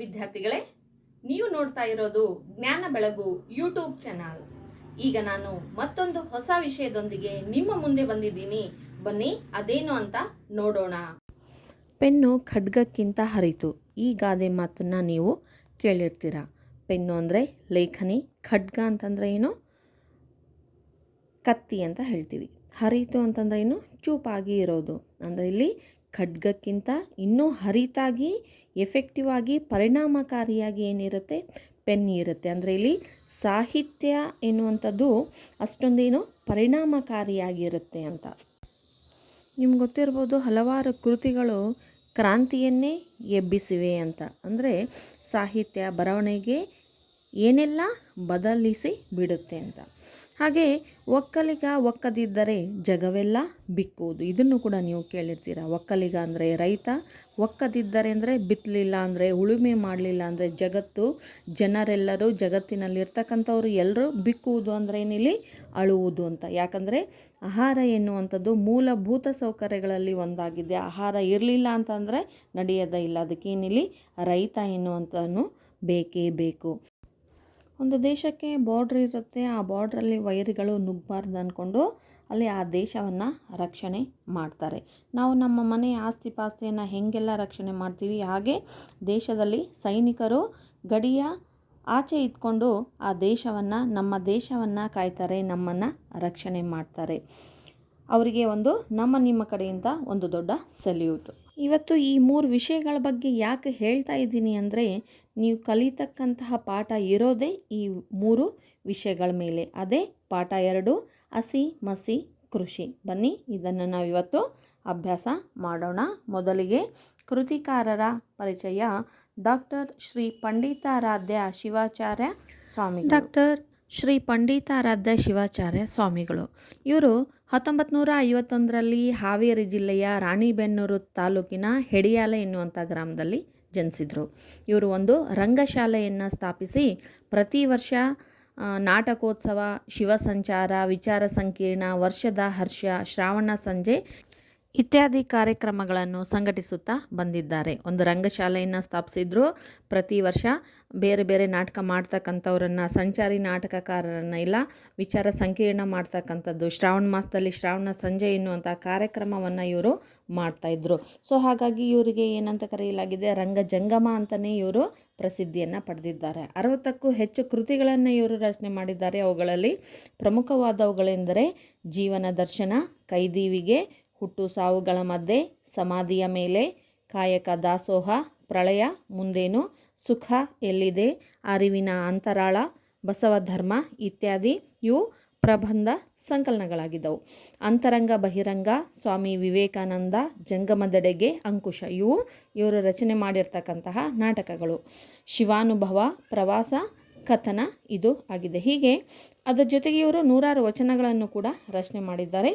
ವಿದ್ಯಾರ್ಥಿಗಳೇ, ನೀವು ನೋಡ್ತಾ ಇರೋದು ಜ್ಞಾನ ಬೆಳಗು ಯೂಟ್ಯೂಬ್ ಚಾನಲ್. ಈಗ ನಾನು ಮತ್ತೊಂದು ಹೊಸ ವಿಷಯದೊಂದಿಗೆ ನಿಮ್ಮ ಮುಂದೆ ಬಂದಿದ್ದೀನಿ. ಬನ್ನಿ, ಅದೇನು ಅಂತ ನೋಡೋಣ. ಪೆನ್ನು ಖಡ್ಗಕ್ಕಿಂತ ಹರಿತು. ಈ ಗಾದೆ ಮಾತನ್ನು ನೀವು ಕೇಳಿರ್ತೀರ? ಪೆನ್ನು ಅಂದರೆ ಲೇಖನಿ, ಖಡ್ಗ ಅಂತಂದರೆ ಏನು? ಕತ್ತಿ ಅಂತ ಹೇಳ್ತೀವಿ. ಹರಿತು ಅಂತಂದ್ರೆ ಏನು? ಚೂಪಾಗಿ ಇರೋದು. ಅಂದರೆ ಇಲ್ಲಿ ಖಡ್ಗಕ್ಕಿಂತ ಇನ್ನೂ ಹರಿತಾಗಿ ಎಫೆಕ್ಟಿವ್ ಆಗಿ ಪರಿಣಾಮಕಾರಿಯಾಗಿ ಏನಿರುತ್ತೆ? ಪೆನ್ ಇರುತ್ತೆ. ಅಂದರೆ ಇಲ್ಲಿ ಸಾಹಿತ್ಯ ಎನ್ನುವಂಥದ್ದು ಅಷ್ಟೊಂದೇನು ಪರಿಣಾಮಕಾರಿಯಾಗಿರುತ್ತೆ ಅಂತ. ನಿಮ್ಗೆ ಗೊತ್ತಿರ್ಬೋದು ಹಲವಾರು ಕೃತಿಗಳು ಕ್ರಾಂತಿಯನ್ನೇ ಎಬ್ಬಿಸಿವೆ ಅಂತ. ಅಂದರೆ ಸಾಹಿತ್ಯ ಬರವಣಿಗೆ ಏನೆಲ್ಲ ಬದಲಿಸಿ ಬಿಡುತ್ತೆ ಅಂತ. ಹಾಗೆ ಒಕ್ಕಲಿಗ ಒಕ್ಕದಿದ್ದರೆ ಜಗವೆಲ್ಲ ಬಿಕ್ಕುವುದು. ಇದನ್ನು ಕೂಡ ನೀವು ಕೇಳಿರ್ತೀರ. ಒಕ್ಕಲಿಗ ಅಂದರೆ ರೈತ, ಒಕ್ಕದಿದ್ದರೆ ಅಂದರೆ ಬಿತ್ತಲಿಲ್ಲ ಅಂದರೆ, ಉಳುಮೆ ಮಾಡಲಿಲ್ಲ ಅಂದರೆ ಜಗತ್ತು, ಜನರೆಲ್ಲರೂ ಜಗತ್ತಿನಲ್ಲಿರ್ತಕ್ಕಂಥವ್ರು ಎಲ್ಲರೂ ಬಿಕ್ಕುವುದು ಅಂದರೆ ಏನಿಲ್ಲಿ? ಅಳುವುದು ಅಂತ. ಯಾಕಂದರೆ ಆಹಾರ ಎನ್ನುವಂಥದ್ದು ಮೂಲಭೂತ ಸೌಕರ್ಯಗಳಲ್ಲಿ ಒಂದಾಗಿದೆ. ಆಹಾರ ಇರಲಿಲ್ಲ ಅಂತಂದರೆ ನಡೆಯೋದೇ ಇಲ್ಲ. ಅದಕ್ಕೇನಿಲ್ಲಿ ರೈತ ಎನ್ನುವಂಥವನು ಬೇಕೇ ಬೇಕು. ಒಂದು ದೇಶಕ್ಕೆ ಬಾರ್ಡ್ರ್ ಇರುತ್ತೆ, ಆ ಬಾರ್ಡ್ರಲ್ಲಿ ವೈರಿಗಳು ನುಗ್ಗಬಾರ್ದು ಅಂದ್ಕೊಂಡು ಅಲ್ಲಿ ಆ ದೇಶವನ್ನು ರಕ್ಷಣೆ ಮಾಡ್ತಾರೆ. ನಾವು ನಮ್ಮ ಮನೆ ಆಸ್ತಿ ಪಾಸ್ತಿಯನ್ನು ಹೆಂಗೆಲ್ಲ ರಕ್ಷಣೆ ಮಾಡ್ತೀವಿ? ಹಾಗೆ ದೇಶದಲ್ಲಿ ಸೈನಿಕರು ಗಡಿಯ ಆಚೆ ಇದ್ಕೊಂಡು ಆ ದೇಶವನ್ನು, ನಮ್ಮ ದೇಶವನ್ನು ಕಾಯ್ತಾರೆ, ನಮ್ಮನ್ನು ರಕ್ಷಣೆ ಮಾಡ್ತಾರೆ. ಅವರಿಗೆ ಒಂದು ನಮ್ಮ ನಿಮ್ಮ ಕಡೆಯಿಂದ ಒಂದು ದೊಡ್ಡ ಸಲ್ಯೂಟು ಇವತ್ತು ಈ ಮೂರು ವಿಷಯಗಳ ಬಗ್ಗೆ ಯಾಕೆ ಹೇಳ್ತಾ ಇದ್ದೀನಿ ಅಂದರೆ, ನೀವು ಕಲಿತಕ್ಕಂತಹ ಪಾಠ ಇರೋದೇ ಈ ಮೂರು ವಿಷಯಗಳ ಮೇಲೆ. ಅದೇ ಪಾಠ ಎರಡು, ಹಸಿ ಮಸಿ ಕೃಷಿ. ಬನ್ನಿ, ಇದನ್ನು ನಾವಿವತ್ತು ಅಭ್ಯಾಸ ಮಾಡೋಣ. ಮೊದಲಿಗೆ ಕೃತಿಕಾರರ ಪರಿಚಯ. ಡಾಕ್ಟರ್ ಶ್ರೀ ಪಂಡಿತಾರಾಧ್ಯ ಶಿವಾಚಾರ್ಯ ಸ್ವಾಮಿ ಡಾಕ್ಟರ್ ಶ್ರೀ ಪಂಡಿತಾರಾಧ್ಯ ಶಿವಾಚಾರ್ಯ ಸ್ವಾಮಿಗಳು. ಇವರು ಹತ್ತೊಂಬತ್ತು ನೂರ ಐವತ್ತೊಂದರಲ್ಲಿ ಹಾವೇರಿ ಜಿಲ್ಲೆಯ ರಾಣಿಬೆನ್ನೂರು ತಾಲೂಕಿನ ಹೆಡಿಯಾಲ ಎನ್ನುವಂಥ ಗ್ರಾಮದಲ್ಲಿ ಜನಿಸಿದರು. ಇವರು ಒಂದು ರಂಗಶಾಲೆಯನ್ನು ಸ್ಥಾಪಿಸಿ ಪ್ರತಿ ವರ್ಷ ನಾಟಕೋತ್ಸವ ಶಿವ ಸಂಚಾರ ವಿಚಾರ ಸಂಕೀರ್ಣ, ವರ್ಷದ ಹರ್ಷ, ಶ್ರಾವಣ ಸಂಜೆ ಇತ್ಯಾದಿ ಕಾರ್ಯಕ್ರಮಗಳನ್ನು ಸಂಘಟಿಸುತ್ತಾ ಬಂದಿದ್ದಾರೆ. ಒಂದು ರಂಗಶಾಲೆಯನ್ನು ಸ್ಥಾಪಿಸಿದ್ರು. ಪ್ರತಿ ವರ್ಷ ಬೇರೆ ಬೇರೆ ನಾಟಕ ಮಾಡ್ತಕ್ಕಂಥವ್ರನ್ನು, ಸಂಚಾರಿ ನಾಟಕಕಾರರನ್ನು ಇಲ್ಲ, ವಿಚಾರ ಸಂಕೀರ್ಣ ಮಾಡ್ತಕ್ಕಂಥದ್ದು, ಶ್ರಾವಣ ಮಾಸದಲ್ಲಿ ಶ್ರಾವಣ ಸಂಜೆ ಎನ್ನುವಂಥ ಕಾರ್ಯಕ್ರಮವನ್ನು ಇವರು ಮಾಡ್ತಾಯಿದ್ರು ಸೊ, ಹಾಗಾಗಿ ಇವರಿಗೆ ಏನಂತ ಕರೆಯಲಾಗಿದೆ, ರಂಗ ಜಂಗಮ ಅಂತಲೇ ಇವರು ಪ್ರಸಿದ್ಧಿಯನ್ನು ಪಡೆದಿದ್ದಾರೆ. ಅರವತ್ತಕ್ಕೂ ಹೆಚ್ಚು ಕೃತಿಗಳನ್ನು ಇವರು ರಚನೆ ಮಾಡಿದ್ದಾರೆ. ಅವುಗಳಲ್ಲಿ ಪ್ರಮುಖವಾದವುಗಳೆಂದರೆ ಜೀವನ ದರ್ಶನ, ಕೈದೀವಿಗೆ ಹುಟ್ಟು ಸಾವುಗಳ ಮಧ್ಯೆ ಸಮಾಧಿಯ ಮೇಲೆ ಕಾಯಕ ದಾಸೋಹ, ಪ್ರಳಯ, ಮುಂದೇನು, ಸುಖ ಎಲ್ಲಿದೆ, ಅರಿವಿನ ಅಂತರಾಳ ಬಸವ ಧರ್ಮ ಇತ್ಯಾದಿ ಇವು ಪ್ರಬಂಧ ಸಂಕಲನಗಳಾಗಿದ್ದವು. ಅಂತರಂಗ ಬಹಿರಂಗ, ಸ್ವಾಮಿ ವಿವೇಕಾನಂದ ಜಂಗಮದೆಡೆಗೆ ಅಂಕುಶ ಇವು ಇವರು ರಚನೆ ಮಾಡಿರ್ತಕ್ಕಂತಹ ನಾಟಕಗಳು. ಶಿವಾನುಭವ, ಪ್ರವಾಸ ಕಥನ ಇದು ಆಗಿದೆ. ಹೀಗೆ ಅದರ ಜೊತೆಗೆ ಇವರು ನೂರಾರು ವಚನಗಳನ್ನು ಕೂಡ ರಚನೆ ಮಾಡಿದ್ದಾರೆ.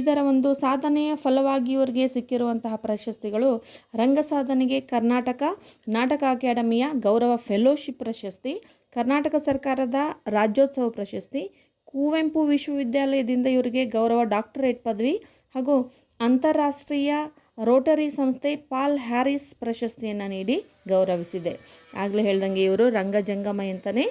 ಇದರ ಒಂದು ಸಾಧನೆಯ ಫಲವಾಗಿ ಇವರಿಗೆ ಸಿಕ್ಕಿರುವಂತಹ ಪ್ರಶಸ್ತಿಗಳು ರಂಗ ಸಾಧನೆಗೆ ಕರ್ನಾಟಕ, ನಾಟಕ ಅಕಾಡೆಮಿಯ ಗೌರವ ಫೆಲೋಶಿಪ್ ಪ್ರಶಸ್ತಿ, ಕರ್ನಾಟಕ ಸರ್ಕಾರದ ರಾಜ್ಯೋತ್ಸವ ಪ್ರಶಸ್ತಿ, ಕುವೆಂಪು ವಿಶ್ವವಿದ್ಯಾಲಯದಿಂದ ಇವರಿಗೆ ಗೌರವ ಡಾಕ್ಟರೇಟ್ ಪದವಿ ಹಾಗೂ ಅಂತಾರಾಷ್ಟ್ರೀಯ ರೋಟರಿ ಸಂಸ್ಥೆ ಪಾಲ್ ಹ್ಯಾರಿಸ್ ಪ್ರಶಸ್ತಿಯನ್ನು ನೀಡಿ ಗೌರವಿಸಿದೆ. ಆಗಲೇ ಹೇಳ್ದಂಗೆ ಇವರು ರಂಗಜಂಗಮ ಅಂತಲೇ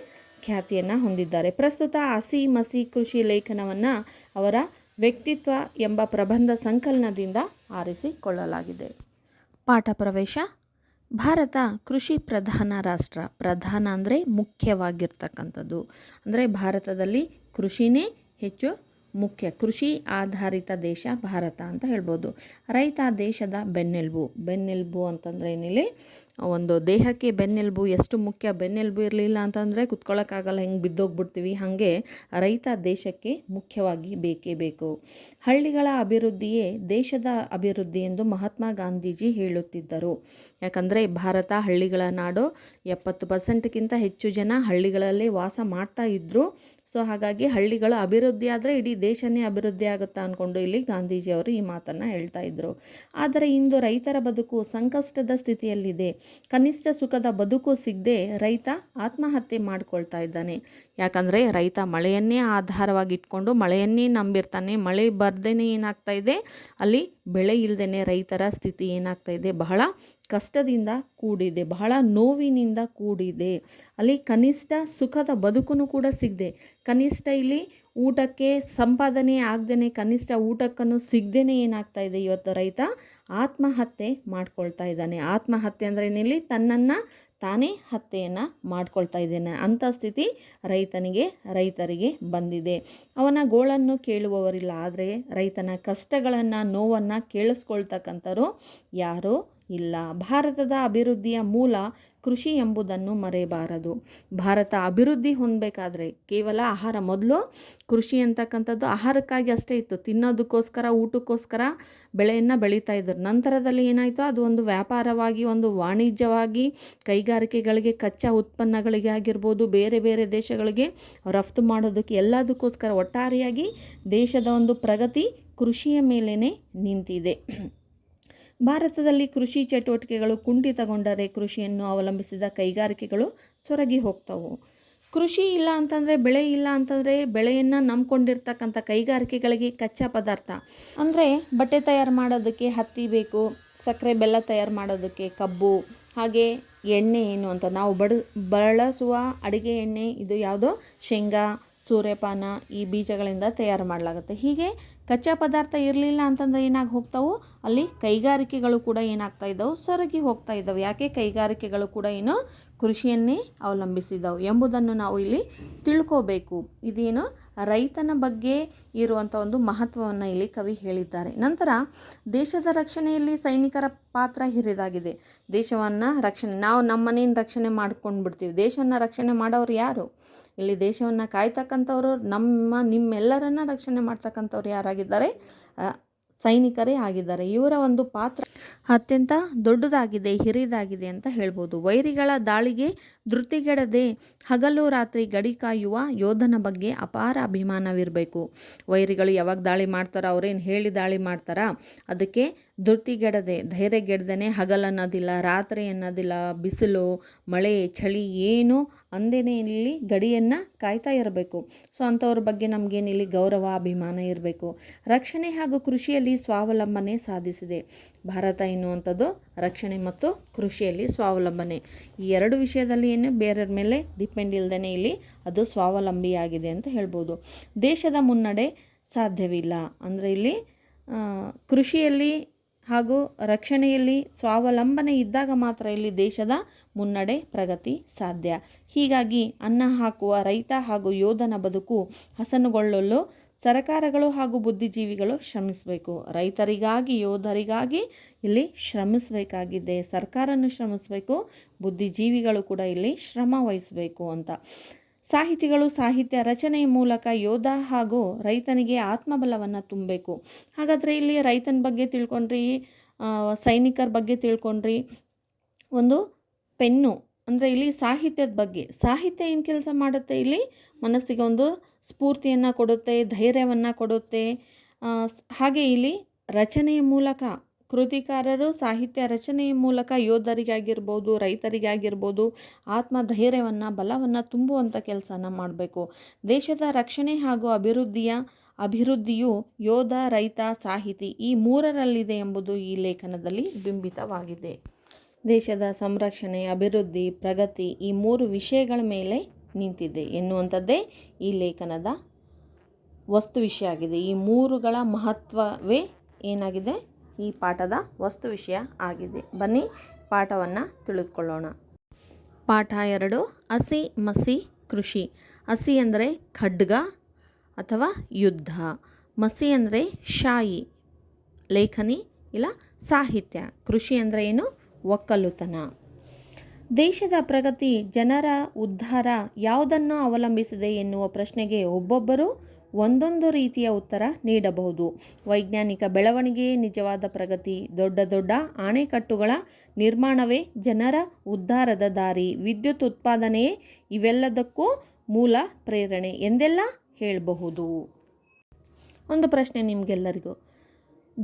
ಖ್ಯಾತಿಯನ್ನು ಹೊಂದಿದ್ದಾರೆ. ಪ್ರಸ್ತುತ ಹಸಿ ಮಸಿ ಕೃಷಿ ಲೇಖನವನ್ನು ಅವರ ವ್ಯಕ್ತಿತ್ವ ಎಂಬ ಪ್ರಬಂಧ ಸಂಕಲನದಿಂದ ಆರಿಸಿಕೊಳ್ಳಲಾಗಿದೆ. ಪಾಠ ಪ್ರವೇಶ, ಭಾರತ ಕೃಷಿ ಪ್ರಧಾನ ರಾಷ್ಟ್ರ. ಪ್ರಧಾನ ಅಂದರೆ ಮುಖ್ಯವಾಗಿರ್ತಕ್ಕಂಥದ್ದು. ಅಂದರೆ ಭಾರತದಲ್ಲಿ ಕೃಷಿನೇ ಹೆಚ್ಚು ಮುಖ್ಯ ಕೃಷಿ ಆಧಾರಿತ ದೇಶ ಭಾರತ ಅಂತ ಹೇಳ್ಬೋದು. ರೈತ ದೇಶದ ಬೆನ್ನೆಲುಬು. ಬೆನ್ನೆಲುಬು ಅಂತಂದರೆ ಏನಿಲ್ಲಿ? ಒಂದು ದೇಹಕ್ಕೆ ಬೆನ್ನೆಲುಬು, ಎಷ್ಟು ಮುಖ್ಯ ಬೆನ್ನೆಲುಬು ಇರಲಿಲ್ಲ ಅಂತಂದರೆ ಕುತ್ಕೊಳ್ಳೋಕ್ಕಾಗಲ್ಲ ಹೆಂಗೆ ಬಿದ್ದೋಗ್ಬಿಡ್ತೀವಿ, ಹಾಗೆ ರೈತ ದೇಶಕ್ಕೆ ಮುಖ್ಯವಾಗಿ ಬೇಕೇ ಬೇಕು. ಹಳ್ಳಿಗಳ ಅಭಿವೃದ್ಧಿಯೇ ದೇಶದ ಅಭಿವೃದ್ಧಿ ಎಂದು ಮಹಾತ್ಮ ಗಾಂಧೀಜಿ ಹೇಳುತ್ತಿದ್ದರು. ಯಾಕಂದರೆ ಭಾರತ ಹಳ್ಳಿಗಳ ನಾಡು ಎಪ್ಪತ್ತು ಪರ್ಸೆಂಟ್ಗಿಂತ ಹೆಚ್ಚು ಜನ ಹಳ್ಳಿಗಳಲ್ಲೇ ವಾಸ ಮಾಡ್ತಾ ಇದ್ದರು ಸೊ ಹಾಗಾಗಿ ಹಳ್ಳಿಗಳು ಅಭಿವೃದ್ಧಿ ಆದರೆ ಇಡೀ ದೇಶನೇ ಅಭಿವೃದ್ಧಿ ಆಗುತ್ತಾ ಅಂದ್ಕೊಂಡು ಇಲ್ಲಿ ಗಾಂಧೀಜಿಯವರು ಈ ಮಾತನ್ನು ಹೇಳ್ತಾ ಇದ್ದರು ಆದರೆ ಇಂದು ರೈತರ ಬದುಕು ಸಂಕಷ್ಟದ ಸ್ಥಿತಿಯಲ್ಲಿದೆ. ಕನಿಷ್ಠ ಸುಖದ ಬದುಕು ಸಿಗದೆ ರೈತ ಆತ್ಮಹತ್ಯೆ ಮಾಡ್ಕೊಳ್ತಾ ಇದ್ದಾನೆ. ಯಾಕಂದರೆ ರೈತ ಮಳೆಯನ್ನೇ ಆಧಾರವಾಗಿ ಇಟ್ಕೊಂಡು ಮಳೆಯನ್ನೇ ನಂಬಿರ್ತಾನೆ. ಮಳೆ ಬರ್ದೇ ಏನಾಗ್ತಾ ಇದೆ? ಅಲ್ಲಿ ಬೆಳೆ ಇಲ್ಲದೇ ರೈತರ ಸ್ಥಿತಿ ಏನಾಗ್ತಾ ಇದೆ? ಬಹಳ ಕಷ್ಟದಿಂದ ಕೂಡಿದೆ, ಬಹಳ ನೋವಿನಿಂದ ಕೂಡಿದೆ. ಅಲ್ಲಿ ಕನಿಷ್ಠ ಸುಖದ ಬದುಕನ್ನು ಕೂಡ ಸಿಗದೆ. ಕನಿಷ್ಠ ಇಲ್ಲಿ ಊಟಕ್ಕೆ ಸಂಪಾದನೆ ಆಗದೇ ಕನಿಷ್ಠ ಊಟಕ್ಕನ್ನು ಸಿಗದೇ ಏನಾಗ್ತಾ ಇದೆ ಇವತ್ತು ರೈತ? ಆತ್ಮಹತ್ಯೆ ಮಾಡ್ಕೊಳ್ತಾ ಇದ್ದಾನೆ. ಆತ್ಮಹತ್ಯೆ ಅಂದರೆ ಏನಿಲ್ಲಿ? ತನ್ನನ್ನು ತಾನೇ ಹತ್ಯೆಯನ್ನು ಮಾಡ್ಕೊಳ್ತಾ ಇದ್ದೇನೆ. ಅಂಥ ಸ್ಥಿತಿ ರೈತನಿಗೆ, ರೈತರಿಗೆ ಬಂದಿದೆ. ಅವನ ಗೋಳನ್ನು ಕೇಳುವವರಿಲ್ಲ. ಆದರೆ ರೈತನ ಕಷ್ಟಗಳನ್ನು, ನೋವನ್ನು ಕೇಳಿಸ್ಕೊಳ್ತಕ್ಕಂಥವ್ರು ಯಾರೂ? ಇಲ್ಲ. ಭಾರತದ ಅಭಿವೃದ್ಧಿಯ ಮೂಲ ಕೃಷಿ ಎಂಬುದನ್ನು ಮರೆಯಬಾರದು. ಭಾರತ ಅಭಿವೃದ್ಧಿ ಹೊಂದಬೇಕಾದ್ರೆ ಕೇವಲ ಆಹಾರ ಮೊದಲು, ಕೃಷಿ ಅಂತಕ್ಕಂಥದ್ದು ಆಹಾರಕ್ಕಾಗಿ ಅಷ್ಟೇ ಇತ್ತು. ತಿನ್ನೋದಕ್ಕೋಸ್ಕರ, ಊಟಕ್ಕೋಸ್ಕರ ಬೆಳೆಯನ್ನು ಬೆಳೀತಾ ಇದ್ದರು ನಂತರದಲ್ಲಿ ಏನಾಯಿತು? ಅದು ಒಂದು ವ್ಯಾಪಾರವಾಗಿ, ಒಂದು ವಾಣಿಜ್ಯವಾಗಿ, ಕೈಗಾರಿಕೆಗಳಿಗೆ, ಕಚ್ಚಾ ಉತ್ಪನ್ನಗಳಿಗೆ ಆಗಿರ್ಬೋದು, ಬೇರೆ ಬೇರೆ ದೇಶಗಳಿಗೆ ರಫ್ತು ಮಾಡೋದಕ್ಕೆ ಎಲ್ಲದಕ್ಕೋಸ್ಕರ ಒಟ್ಟಾರೆಯಾಗಿ ದೇಶದ ಒಂದು ಪ್ರಗತಿ ಕೃಷಿಯ ಮೇಲೇ ನಿಂತಿದೆ. ಭಾರತದಲ್ಲಿ ಕೃಷಿ ಚಟುವಟಿಕೆಗಳು ಕುಂಠಿತಗೊಂಡರೆ ಕೃಷಿಯನ್ನು ಅವಲಂಬಿಸಿದ ಕೈಗಾರಿಕೆಗಳು ಸೊರಗಿ ಹೋಗ್ತವು. ಕೃಷಿ ಇಲ್ಲ ಅಂತಂದರೆ, ಬೆಳೆ ಇಲ್ಲ ಅಂತಂದರೆ ಬೆಳೆಯನ್ನು ನಂಬ್ಕೊಂಡಿರ್ತಕ್ಕಂಥ ಕೈಗಾರಿಕೆಗಳಿಗೆ ಕಚ್ಚಾ ಪದಾರ್ಥ. ಅಂದರೆ ಬಟ್ಟೆ ತಯಾರು ಮಾಡೋದಕ್ಕೆ ಹತ್ತಿ ಬೇಕು, ಸಕ್ಕರೆ ಬೆಲ್ಲ ತಯಾರು ಮಾಡೋದಕ್ಕೆ ಕಬ್ಬು, ಹಾಗೆ ಎಣ್ಣೆ ಏನು ಅಂತ. ನಾವು ಬಡ, ಬಳಸುವ ಅಡುಗೆ ಎಣ್ಣೆ, ಇದು ಯಾವುದೋ ಶೇಂಗಾ, ಸೂರ್ಯಪಾನ ಈ ಬೀಜಗಳಿಂದ ತಯಾರು ಮಾಡಲಾಗುತ್ತೆ. ಹೀಗೆ ಕಚ್ಚಾ ಪದಾರ್ಥ ಇರಲಿಲ್ಲ ಅಂತಂದರೆ ಏನಾಗಿ ಹೋಗ್ತಾವು ಅಲ್ಲಿ ಕೈಗಾರಿಕೆಗಳು ಕೂಡ ಏನಾಗ್ತಾ ಇದ್ದವು ಸೊರಗಿ ಹೋಗ್ತಾ ಇದ್ದವು ಯಾಕೆ ಕೈಗಾರಿಕೆಗಳು ಕೂಡ ಏನು ಕೃಷಿಯನ್ನೇ ಅವಲಂಬಿಸಿದ್ದಾವೆ ಎಂಬುದನ್ನು ನಾವು ಇಲ್ಲಿ ತಿಳ್ಕೋಬೇಕು. ಇದೇನು ರೈತನ ಬಗ್ಗೆ ಇರುವಂಥ ಒಂದು ಮಹತ್ವವನ್ನು ಇಲ್ಲಿ ಕವಿ ಹೇಳಿದ್ದಾರೆ. ನಂತರ ದೇಶದ ರಕ್ಷಣೆಯಲ್ಲಿ ಸೈನಿಕರ ಪಾತ್ರ ಹಿರಿದಾಗಿದೆ. ದೇಶವನ್ನು ರಕ್ಷಣೆ, ನಾವು ನಮ್ಮನೇನು ರಕ್ಷಣೆ ಮಾಡ್ಕೊಂಡು ಬಿಡ್ತೀವಿ ದೇಶವನ್ನು ರಕ್ಷಣೆ ಮಾಡೋರು ಯಾರು? ಇಲ್ಲಿ ದೇಶವನ್ನು ಕಾಯ್ತಕ್ಕಂಥವ್ರು, ನಮ್ಮ, ನಿಮ್ಮೆಲ್ಲರನ್ನ ರಕ್ಷಣೆ ಮಾಡ್ತಕ್ಕಂಥವ್ರು ಯಾರಾಗಿದ್ದಾರೆ? ಸೈನಿಕರೇ ಆಗಿದ್ದಾರೆ. ಇವರ ಒಂದು ಪಾತ್ರ ಅತ್ಯಂತ ದೊಡ್ಡದಾಗಿದೆ, ಹಿರಿದಾಗಿದೆ ಅಂತ ಹೇಳ್ಬೋದು. ವೈರಿಗಳ ದಾಳಿಗೆ ಧೃತಿಗೆಡದೆ ಹಗಲು ರಾತ್ರಿ ಗಡಿ ಕಾಯುವ ಯೋಧನ ಬಗ್ಗೆ ಅಪಾರ ಅಭಿಮಾನವಿರಬೇಕು. ವೈರಿಗಳು ಯಾವಾಗ ದಾಳಿ ಮಾಡ್ತಾರೋ, ಅವ್ರೇನು ಹೇಳಿ ದಾಳಿ ಮಾಡ್ತಾರಾ? ಅದಕ್ಕೆ ಧೃತಿಗೆಡದೆ ಧೈರ್ಯಗೆಡ್ದೇ ಹಗಲನ್ನೋದಿಲ್ಲ ರಾತ್ರಿ ಅನ್ನೋದಿಲ್ಲ, ಬಿಸಿಲು, ಮಳೆ, ಚಳಿ ಏನು ಅಂದೇನೆ ಇಲ್ಲಿ ಗಡಿಯನ್ನು ಕಾಯ್ತಾ ಇರಬೇಕು. ಸೊ, ಅಂಥವ್ರ ಬಗ್ಗೆ ನಮಗೇನಿಲ್ಲಿ ಗೌರವ, ಅಭಿಮಾನ ಇರಬೇಕು. ರಕ್ಷಣೆ ಹಾಗೂ ಕೃಷಿಯಲ್ಲಿ ಸ್ವಾವಲಂಬನೆ ಸಾಧಿಸಿದೆ. ಭಾರತ ಎನ್ನುವಂಥದ್ದು ರಕ್ಷಣೆ ಮತ್ತು ಕೃಷಿಯಲ್ಲಿ ಸ್ವಾವಲಂಬನೆ. ಈ ಎರಡು ವಿಷಯದಲ್ಲಿ ಏನು ಬೇರೆಯವ್ರ ಮೇಲೆ ಡಿಪೆಂಡ್ ಇಲ್ಲದೇ ಇಲ್ಲಿ ಅದು ಸ್ವಾವಲಂಬಿಯಾಗಿದೆ ಅಂತ ಹೇಳ್ಬೋದು. ದೇಶದ ಮುನ್ನಡೆ ಸಾಧ್ಯವಿಲ್ಲ. ಅಂದರೆ ಇಲ್ಲಿ ಕೃಷಿಯಲ್ಲಿ ಹಾಗೂ ರಕ್ಷಣೆಯಲ್ಲಿ ಸ್ವಾವಲಂಬನೆ ಇದ್ದಾಗ ಮಾತ್ರ ಇಲ್ಲಿ ದೇಶದ ಮುನ್ನಡೆ ಪ್ರಗತಿ ಸಾಧ್ಯ. ಹೀಗಾಗಿ ಅನ್ನ ಹಾಕುವ ರೈತ ಹಾಗೂ ಯೋಧನ ಬದುಕು ಹಸನುಗೊಳ್ಳಲು ಸರಕಾರಗಳು ಹಾಗೂ ಬುದ್ಧಿಜೀವಿಗಳು ಶ್ರಮಿಸಬೇಕು. ರೈತರಿಗಾಗಿ, ಯೋಧರಿಗಾಗಿ ಇಲ್ಲಿ ಶ್ರಮಿಸಬೇಕಾಗಿದೆ. ಸರ್ಕಾರನು ಶ್ರಮಿಸಬೇಕು, ಬುದ್ಧಿಜೀವಿಗಳು ಕೂಡ ಇಲ್ಲಿ ಶ್ರಮ ವಹಿಸಬೇಕು ಅಂತ. ಸಾಹಿತಿಗಳು ಸಾಹಿತ್ಯ ರಚನೆಯ ಮೂಲಕ ಯೋಧ ಹಾಗೂ ರೈತನಿಗೆ ಆತ್ಮಬಲವನ್ನು ತುಂಬಬೇಕು. ಹಾಗಾದರೆ ಇಲ್ಲಿ ರೈತನ ಬಗ್ಗೆ ತಿಳ್ಕೊಂಡ್ರಿ ಸೈನಿಕರ ಬಗ್ಗೆ ತಿಳ್ಕೊಂಡ್ರಿ. ಒಂದು ಪೆನ್ನು, ಅಂದರೆ ಇಲ್ಲಿ ಸಾಹಿತ್ಯದ ಬಗ್ಗೆ. ಸಾಹಿತ್ಯ ಏನು ಕೆಲಸ ಮಾಡುತ್ತೆ? ಇಲ್ಲಿ ಮನಸ್ಸಿಗೆ ಒಂದು ಸ್ಫೂರ್ತಿಯನ್ನು ಕೊಡುತ್ತೆ, ಧೈರ್ಯವನ್ನು ಕೊಡುತ್ತೆ. ಹಾಗೆ ಇಲ್ಲಿ ರಚನೆಯ ಮೂಲಕ ಕೃತಿಕಾರರು ಸಾಹಿತ್ಯ ರಚನೆಯ ಮೂಲಕ ಯೋಧರಿಗಾಗಿರ್ಬೋದು, ರೈತರಿಗಾಗಿರ್ಬೋದು, ಆತ್ಮಧೈರ್ಯವನ್ನು, ಬಲವನ್ನು ತುಂಬುವಂಥ ಕೆಲಸನ ಮಾಡಬೇಕು. ದೇಶದ ರಕ್ಷಣೆ ಹಾಗೂ ಅಭಿವೃದ್ಧಿಯ, ಅಭಿವೃದ್ಧಿಯು ಯೋಧ, ರೈತ, ಸಾಹಿತಿ ಈ ಮೂರರಲ್ಲಿದೆ ಎಂಬುದು ಈ ಲೇಖನದಲ್ಲಿ ಬಿಂಬಿತವಾಗಿದೆ. ದೇಶದ ಸಂರಕ್ಷಣೆ, ಅಭಿವೃದ್ಧಿ, ಪ್ರಗತಿ ಈ ಮೂರು ವಿಷಯಗಳ ಮೇಲೆ ನಿಂತಿದೆ ಎನ್ನುವಂಥದ್ದೇ ಈ ಲೇಖನದ ವಸ್ತು ವಿಷಯ ಆಗಿದೆ. ಈ ಮೂರುಗಳ ಮಹತ್ವವೇ ಏನಾಗಿದೆ? ಈ ಪಾಠದ ವಸ್ತು ವಿಷಯ ಆಗಿದೆ. ಬನ್ನಿ ಪಾಠವನ್ನು ತಿಳಿದುಕೊಳ್ಳೋಣ. ಪಾಠ ಎರಡು, ಹಸಿ ಮಸಿ ಕೃಷಿ. ಹಸಿ ಅಂದರೆ ಖಡ್ಗ ಅಥವಾ ಯುದ್ಧ. ಮಸಿ ಅಂದರೆ ಶಾಯಿ, ಲೇಖನಿ ಇಲ್ಲ ಸಾಹಿತ್ಯ. ಕೃಷಿ ಅಂದರೆ ಏನು? ಒಕ್ಕಲುತನ. ದೇಶದ ಪ್ರಗತಿ ಜನರ ಉದ್ಧಾರ ಯಾವುದನ್ನು ಅವಲಂಬಿಸಿದೆ ಎನ್ನುವ ಪ್ರಶ್ನೆಗೆ ಒಬ್ಬೊಬ್ಬರು ಒಂದೊಂದು ರೀತಿಯ ಉತ್ತರ ನೀಡಬಹುದು. ವೈಜ್ಞಾನಿಕ ಬೆಳವಣಿಗೆಯೇ ನಿಜವಾದ ಪ್ರಗತಿ, ದೊಡ್ಡ ದೊಡ್ಡ ಅಣೆಕಟ್ಟುಗಳ ನಿರ್ಮಾಣವೇ ಜನರ ಉದ್ಧಾರದ ದಾರಿ. ವಿದ್ಯುತ್ ಉತ್ಪಾದನೆಯೇ ಇವೆಲ್ಲದಕ್ಕೂ ಮೂಲ ಪ್ರೇರಣೆ ಎಂದೆಲ್ಲ ಹೇಳಬಹುದು? ಒಂದು ಪ್ರಶ್ನೆ ನಿಮಗೆಲ್ಲರಿಗೂ.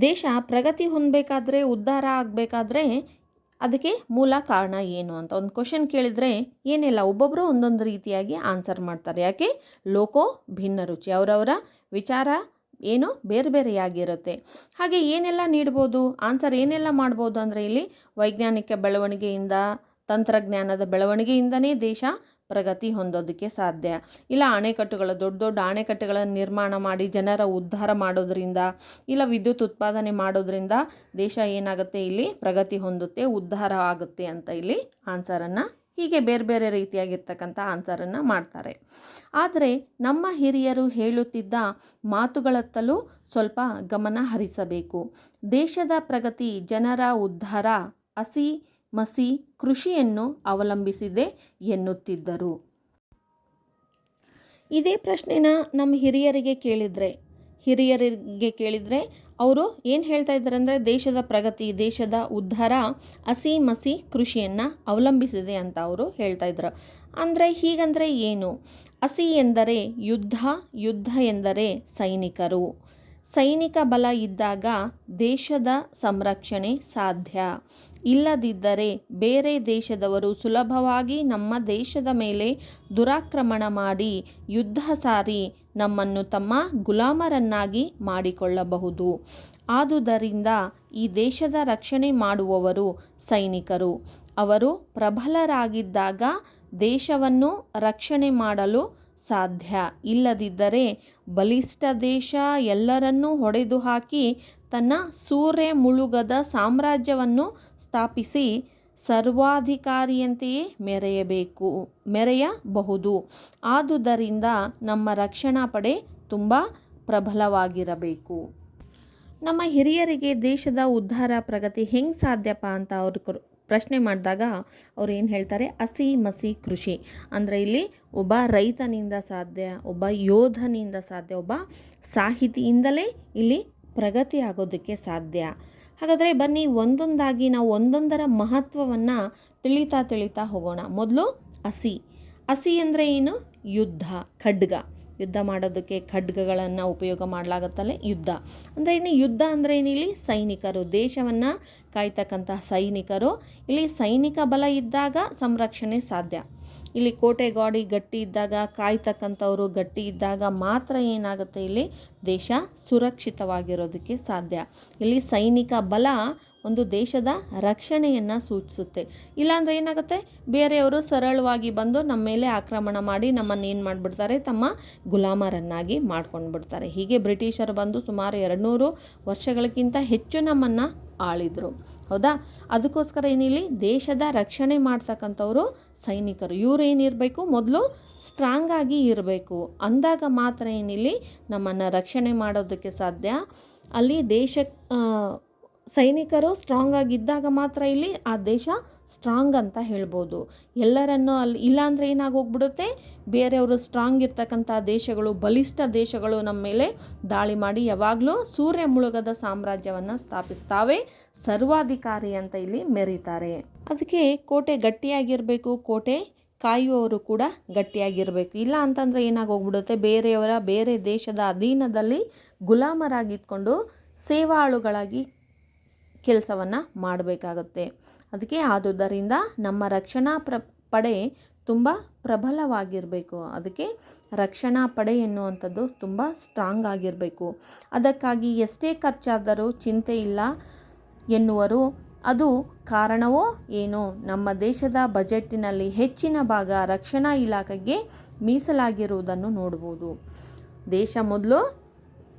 ದೇಶ ಪ್ರಗತಿ ಹೊಂದಬೇಕಾದ್ರೆ, ಉದ್ಧಾರ ಆಗಬೇಕಾದ್ರೆ ಅದಕ್ಕೆ ಮೂಲ ಕಾರಣ ಏನು ಅಂತ ಒಂದು ಕ್ವಶನ್ ಕೇಳಿದರೆ, ಏನಿಲ್ಲ ಒಬ್ಬೊಬ್ಬರು ಒಂದೊಂದು ರೀತಿಯಾಗಿ ಆನ್ಸರ್ ಮಾಡ್ತಾರೆ. ಯಾಕೆ? ಲೋಕೋ ಭಿನ್ನ ರುಚಿ. ಅವರವರ ವಿಚಾರ ಏನು? ಬೇರೆ ಬೇರೆಯಾಗಿರುತ್ತೆ. ಹಾಗೆ ಏನೆಲ್ಲ ನೀಡ್ಬೋದು? ಆನ್ಸರ್ ಏನೆಲ್ಲ ಮಾಡ್ಬೋದು? ಅಂದರೆ ಇಲ್ಲಿ ವೈಜ್ಞಾನಿಕ ಬೆಳವಣಿಗೆಯಿಂದ, ತಂತ್ರಜ್ಞಾನದ ಬೆಳವಣಿಗೆಯಿಂದನೇ ದೇಶ ಪ್ರಗತಿ ಹೊಂದೋದಕ್ಕೆ ಸಾಧ್ಯ. ಇಲ್ಲ, ಅಣೆಕಟ್ಟುಗಳು, ದೊಡ್ಡ ದೊಡ್ಡ ಅಣೆಕಟ್ಟುಗಳನ್ನು ನಿರ್ಮಾಣ ಮಾಡಿ ಜನರ ಉದ್ಧಾರ ಮಾಡೋದ್ರಿಂದ ಇಲ್ಲ, ವಿದ್ಯುತ್ ಉತ್ಪಾದನೆ ಮಾಡೋದ್ರಿಂದ ದೇಶ ಏನಾಗುತ್ತೆ ಇಲ್ಲಿ? ಪ್ರಗತಿ ಹೊಂದುತ್ತೆ, ಉದ್ಧಾರ ಆಗುತ್ತೆ ಅಂತ ಇಲ್ಲಿ ಆನ್ಸರನ್ನು ಹೀಗೆ ಬೇರೆ ಬೇರೆ ರೀತಿಯಾಗಿರ್ತಕ್ಕಂಥ ಆನ್ಸರನ್ನು ಮಾಡ್ತಾರೆ. ಆದರೆ ನಮ್ಮ ಹಿರಿಯರು ಹೇಳುತ್ತಿದ್ದ ಮಾತುಗಳತ್ತಲೂ ಸ್ವಲ್ಪ ಗಮನ ಹರಿಸಬೇಕು. ದೇಶದ ಪ್ರಗತಿ, ಜನರ ಉದ್ಧಾರ, ಹಸಿ ಮಸಿ ಕೃಷಿಯನ್ನು ಅವಲಂಬಿಸಿದೆ ಎನ್ನುತ್ತಿದ್ದರು. ಇದೇ ಪ್ರಶ್ನೆನ ನಮ್ಮ ಹಿರಿಯರಿಗೆ ಕೇಳಿದರೆ ಹಿರಿಯರಿಗೆ ಕೇಳಿದರೆ ಅವರು ಏನು ಹೇಳ್ತಾ ಇದ್ದಾರೆ ಅಂದರೆ, ದೇಶದ ಪ್ರಗತಿ, ದೇಶದ ಉದ್ಧಾರ, ಹಸಿ ಮಸಿ ಕೃಷಿಯನ್ನು ಅವಲಂಬಿಸಿದೆ ಅಂತ ಅವರು ಹೇಳ್ತಾ ಇದ್ರು. ಅಂದರೆ ಹೀಗಂದರೆ ಏನು? ಹಸಿ ಎಂದರೆ ಯುದ್ಧ ಯುದ್ಧ ಎಂದರೆ ಸೈನಿಕರು. ಸೈನಿಕ ಬಲ ಇದ್ದಾಗ ದೇಶದ ಸಂರಕ್ಷಣೆ ಸಾಧ್ಯ. ಇಲ್ಲದಿದ್ದರೆ ಬೇರೆ ದೇಶದವರು ಸುಲಭವಾಗಿ ನಮ್ಮ ದೇಶದ ಮೇಲೆ ದುರಾಕ್ರಮಣ ಮಾಡಿ ಯುದ್ಧ ಸಾರಿ ನಮ್ಮನ್ನು ತಮ್ಮ ಗುಲಾಮರನ್ನಾಗಿ ಮಾಡಿಕೊಳ್ಳಬಹುದು. ಆದುದರಿಂದ ಈ ದೇಶದ ರಕ್ಷಣೆ ಮಾಡುವವರು ಸೈನಿಕರು. ಅವರು ಪ್ರಬಲರಾಗಿದ್ದಾಗ ದೇಶವನ್ನು ರಕ್ಷಣೆ ಮಾಡಲು ಸಾಧ್ಯ. ಇಲ್ಲದಿದ್ದರೆ ಬಲಿಷ್ಠ ದೇಶ ಎಲ್ಲರನ್ನೂ ಹೊಡೆದು ಹಾಕಿ ತನ್ನ ಸೂರ್ಯ ಮುಳುಗದ ಸಾಮ್ರಾಜ್ಯವನ್ನು ಸ್ಥಾಪಿಸಿ ಸರ್ವಾಧಿಕಾರಿಯಂತೆಯೇ ಮೆರೆಯಬೇಕು, ಮೆರೆಯಬಹುದು. ಆದುದರಿಂದ ನಮ್ಮ ರಕ್ಷಣಾ ಪಡೆ ತುಂಬ ಪ್ರಬಲವಾಗಿರಬೇಕು. ನಮ್ಮ ಹಿರಿಯರಿಗೆ ದೇಶದ ಉದ್ಧಾರ ಪ್ರಗತಿ ಹೆಂಗೆ ಸಾಧ್ಯಪ್ಪ ಅಂತ ಅವ್ರು ಪ್ರಶ್ನೆ ಮಾಡಿದಾಗ ಅವ್ರು ಏನು ಹೇಳ್ತಾರೆ? ಹಸಿ ಮಸಿ ಕೃಷಿ. ಅಂದರೆ ಇಲ್ಲಿ ಒಬ್ಬ ರೈತನಿಂದ ಸಾಧ್ಯ, ಒಬ್ಬ ಯೋಧನಿಂದ ಸಾಧ್ಯ, ಒಬ್ಬ ಸಾಹಿತಿಯಿಂದಲೇ ಇಲ್ಲಿ ಪ್ರಗತಿ ಆಗೋದಕ್ಕೆ ಸಾಧ್ಯ. ಹಾಗಾದರೆ ಬನ್ನಿ ಒಂದೊಂದಾಗಿ ನಾವು ಒಂದೊಂದರ ಮಹತ್ವವನ್ನು ತಿಳಿತಾ ತಿಳಿತಾ ಹೋಗೋಣ. ಮೊದಲು ಹಸಿ. ಹಸಿ ಅಂದರೆ ಏನು? ಯುದ್ಧ, ಖಡ್ಗ. ಯುದ್ಧ ಮಾಡೋದಕ್ಕೆ ಖಡ್ಗಗಳನ್ನು ಉಪಯೋಗ ಮಾಡಲಾಗುತ್ತಲ್ಲೇ? ಯುದ್ಧ. ಅಂದರೆ ಇನ್ನು ಯುದ್ಧ ಅಂದರೆ ಇಲ್ಲಿ? ಸೈನಿಕರು. ದೇಶವನ್ನು ಕಾಯ್ತಕ್ಕಂತಹ ಸೈನಿಕರು. ಇಲ್ಲಿ ಸೈನಿಕ ಬಲ ಇದ್ದಾಗ ಸಂರಕ್ಷಣೆ ಸಾಧ್ಯ. ಇಲ್ಲಿ ಕೋಟೆ ಗಾಡಿ ಗಟ್ಟಿ ಇದ್ದಾಗ, ಕಾಯ್ತಕ್ಕಂಥವ್ರು ಗಟ್ಟಿ ಇದ್ದಾಗ ಮಾತ್ರ ಏನಾಗುತ್ತೆ ಇಲ್ಲಿ ದೇಶ ಸುರಕ್ಷಿತವಾಗಿರೋದಕ್ಕೆ ಸಾಧ್ಯ. ಇಲ್ಲಿ ಸೈನಿಕ ಬಲ ಒಂದು ದೇಶದ ರಕ್ಷಣೆಯನ್ನು ಸೂಚಿಸುತ್ತೆ. ಇಲ್ಲಾಂದರೆ ಏನಾಗುತ್ತೆ? ಬೇರೆಯವರು ಸರಳವಾಗಿ ಬಂದು ನಮ್ಮ ಮೇಲೆ ಆಕ್ರಮಣ ಮಾಡಿ ನಮ್ಮನ್ನು ಏನು ಮಾಡಿಬಿಡ್ತಾರೆ? ತಮ್ಮ ಗುಲಾಮರನ್ನಾಗಿ ಮಾಡ್ಕೊಂಡು ಬಿಡ್ತಾರೆ ಹೀಗೆ ಬ್ರಿಟಿಷರು ಬಂದು ಸುಮಾರು ಎರಡುನೂರು ವರ್ಷಗಳಿಗಿಂತ ಹೆಚ್ಚು ನಮ್ಮನ್ನು ಆಳಿದರು. ಹೌದಾ? ಅದಕ್ಕೋಸ್ಕರ ಏನಿಲ್ಲಿ? ದೇಶದ ರಕ್ಷಣೆ ಮಾಡ್ತಕ್ಕಂಥವ್ರು ಸೈನಿಕರು. ಇವ್ರು ಏನಿರಬೇಕು ಮೊದಲು ಸ್ಟ್ರಾಂಗ್ ಆಗಿ ಇರಬೇಕು. ಅಂದಾಗ ಮಾತ್ರ ಏನಿಲ್ಲಿ? ನಮ್ಮನ್ನು ರಕ್ಷಣೆ ಮಾಡೋದಕ್ಕೆ ಸಾಧ್ಯ. ಅಲ್ಲಿ ದೇಶ ಸೈನಿಕರು ಸ್ಟ್ರಾಂಗ್ ಆಗಿದ್ದಾಗ ಮಾತ್ರ ಇಲ್ಲಿ ಆ ದೇಶ ಸ್ಟ್ರಾಂಗ್ ಅಂತ ಹೇಳ್ಬೋದು. ಎಲ್ಲರನ್ನು ಅಲ್ಲಿ ಇಲ್ಲಾಂದರೆ ಏನಾಗೋಗ್ಬಿಡುತ್ತೆ? ಬೇರೆಯವರು ಸ್ಟ್ರಾಂಗ್ ಇರ್ತಕ್ಕಂಥ ದೇಶಗಳು, ಬಲಿಷ್ಠ ದೇಶಗಳು ನಮ್ಮ ಮೇಲೆ ದಾಳಿ ಮಾಡಿ ಯಾವಾಗಲೂ ಸೂರ್ಯ ಮುಳುಗದ ಸಾಮ್ರಾಜ್ಯವನ್ನು ಸ್ಥಾಪಿಸ್ತಾವೆ. ಸರ್ವಾಧಿಕಾರಿ ಅಂತ ಇಲ್ಲಿ ಮೆರೀತಾರೆ. ಅದಕ್ಕೆ ಕೋಟೆ ಗಟ್ಟಿಯಾಗಿರಬೇಕು, ಕೋಟೆ ಕಾಯುವವರು ಕೂಡ ಗಟ್ಟಿಯಾಗಿರಬೇಕು. ಇಲ್ಲ ಅಂತಂದರೆ ಏನಾಗೋಗ್ಬಿಡುತ್ತೆ? ಬೇರೆಯವರ, ಬೇರೆ ದೇಶದ ಅಧೀನದಲ್ಲಿ ಗುಲಾಮರಾಗಿದ್ಕೊಂಡು ಸೇವಾಳುಗಳಾಗಿ ಕೆಲಸವನ್ನು ಮಾಡಬೇಕಾಗುತ್ತೆ. ಅದಕ್ಕೆ ಆದುದರಿಂದ ನಮ್ಮ ರಕ್ಷಣಾ ಪ್ರ, ಪಡೆ ತುಂಬ ಪ್ರಬಲವಾಗಿರಬೇಕು. ಅದಕ್ಕೆ ರಕ್ಷಣಾ ಪಡೆ ಎನ್ನುವಂಥದ್ದು ತುಂಬ ಸ್ಟ್ರಾಂಗ್ ಆಗಿರಬೇಕು. ಅದಕ್ಕಾಗಿ ಎಷ್ಟೇ ಖರ್ಚಾದರೂ ಚಿಂತೆ ಇಲ್ಲ ಎನ್ನುವರು. ಅದು ಕಾರಣವೋ ಏನೋ? ನಮ್ಮ ದೇಶದ ಬಜೆಟ್ಟಿನಲ್ಲಿ ಹೆಚ್ಚಿನ ಭಾಗ ರಕ್ಷಣಾ ಇಲಾಖೆಗೆ ಮೀಸಲಾಗಿರುವುದನ್ನು ನೋಡ್ಬೋದು. ದೇಶ ಮೊದಲು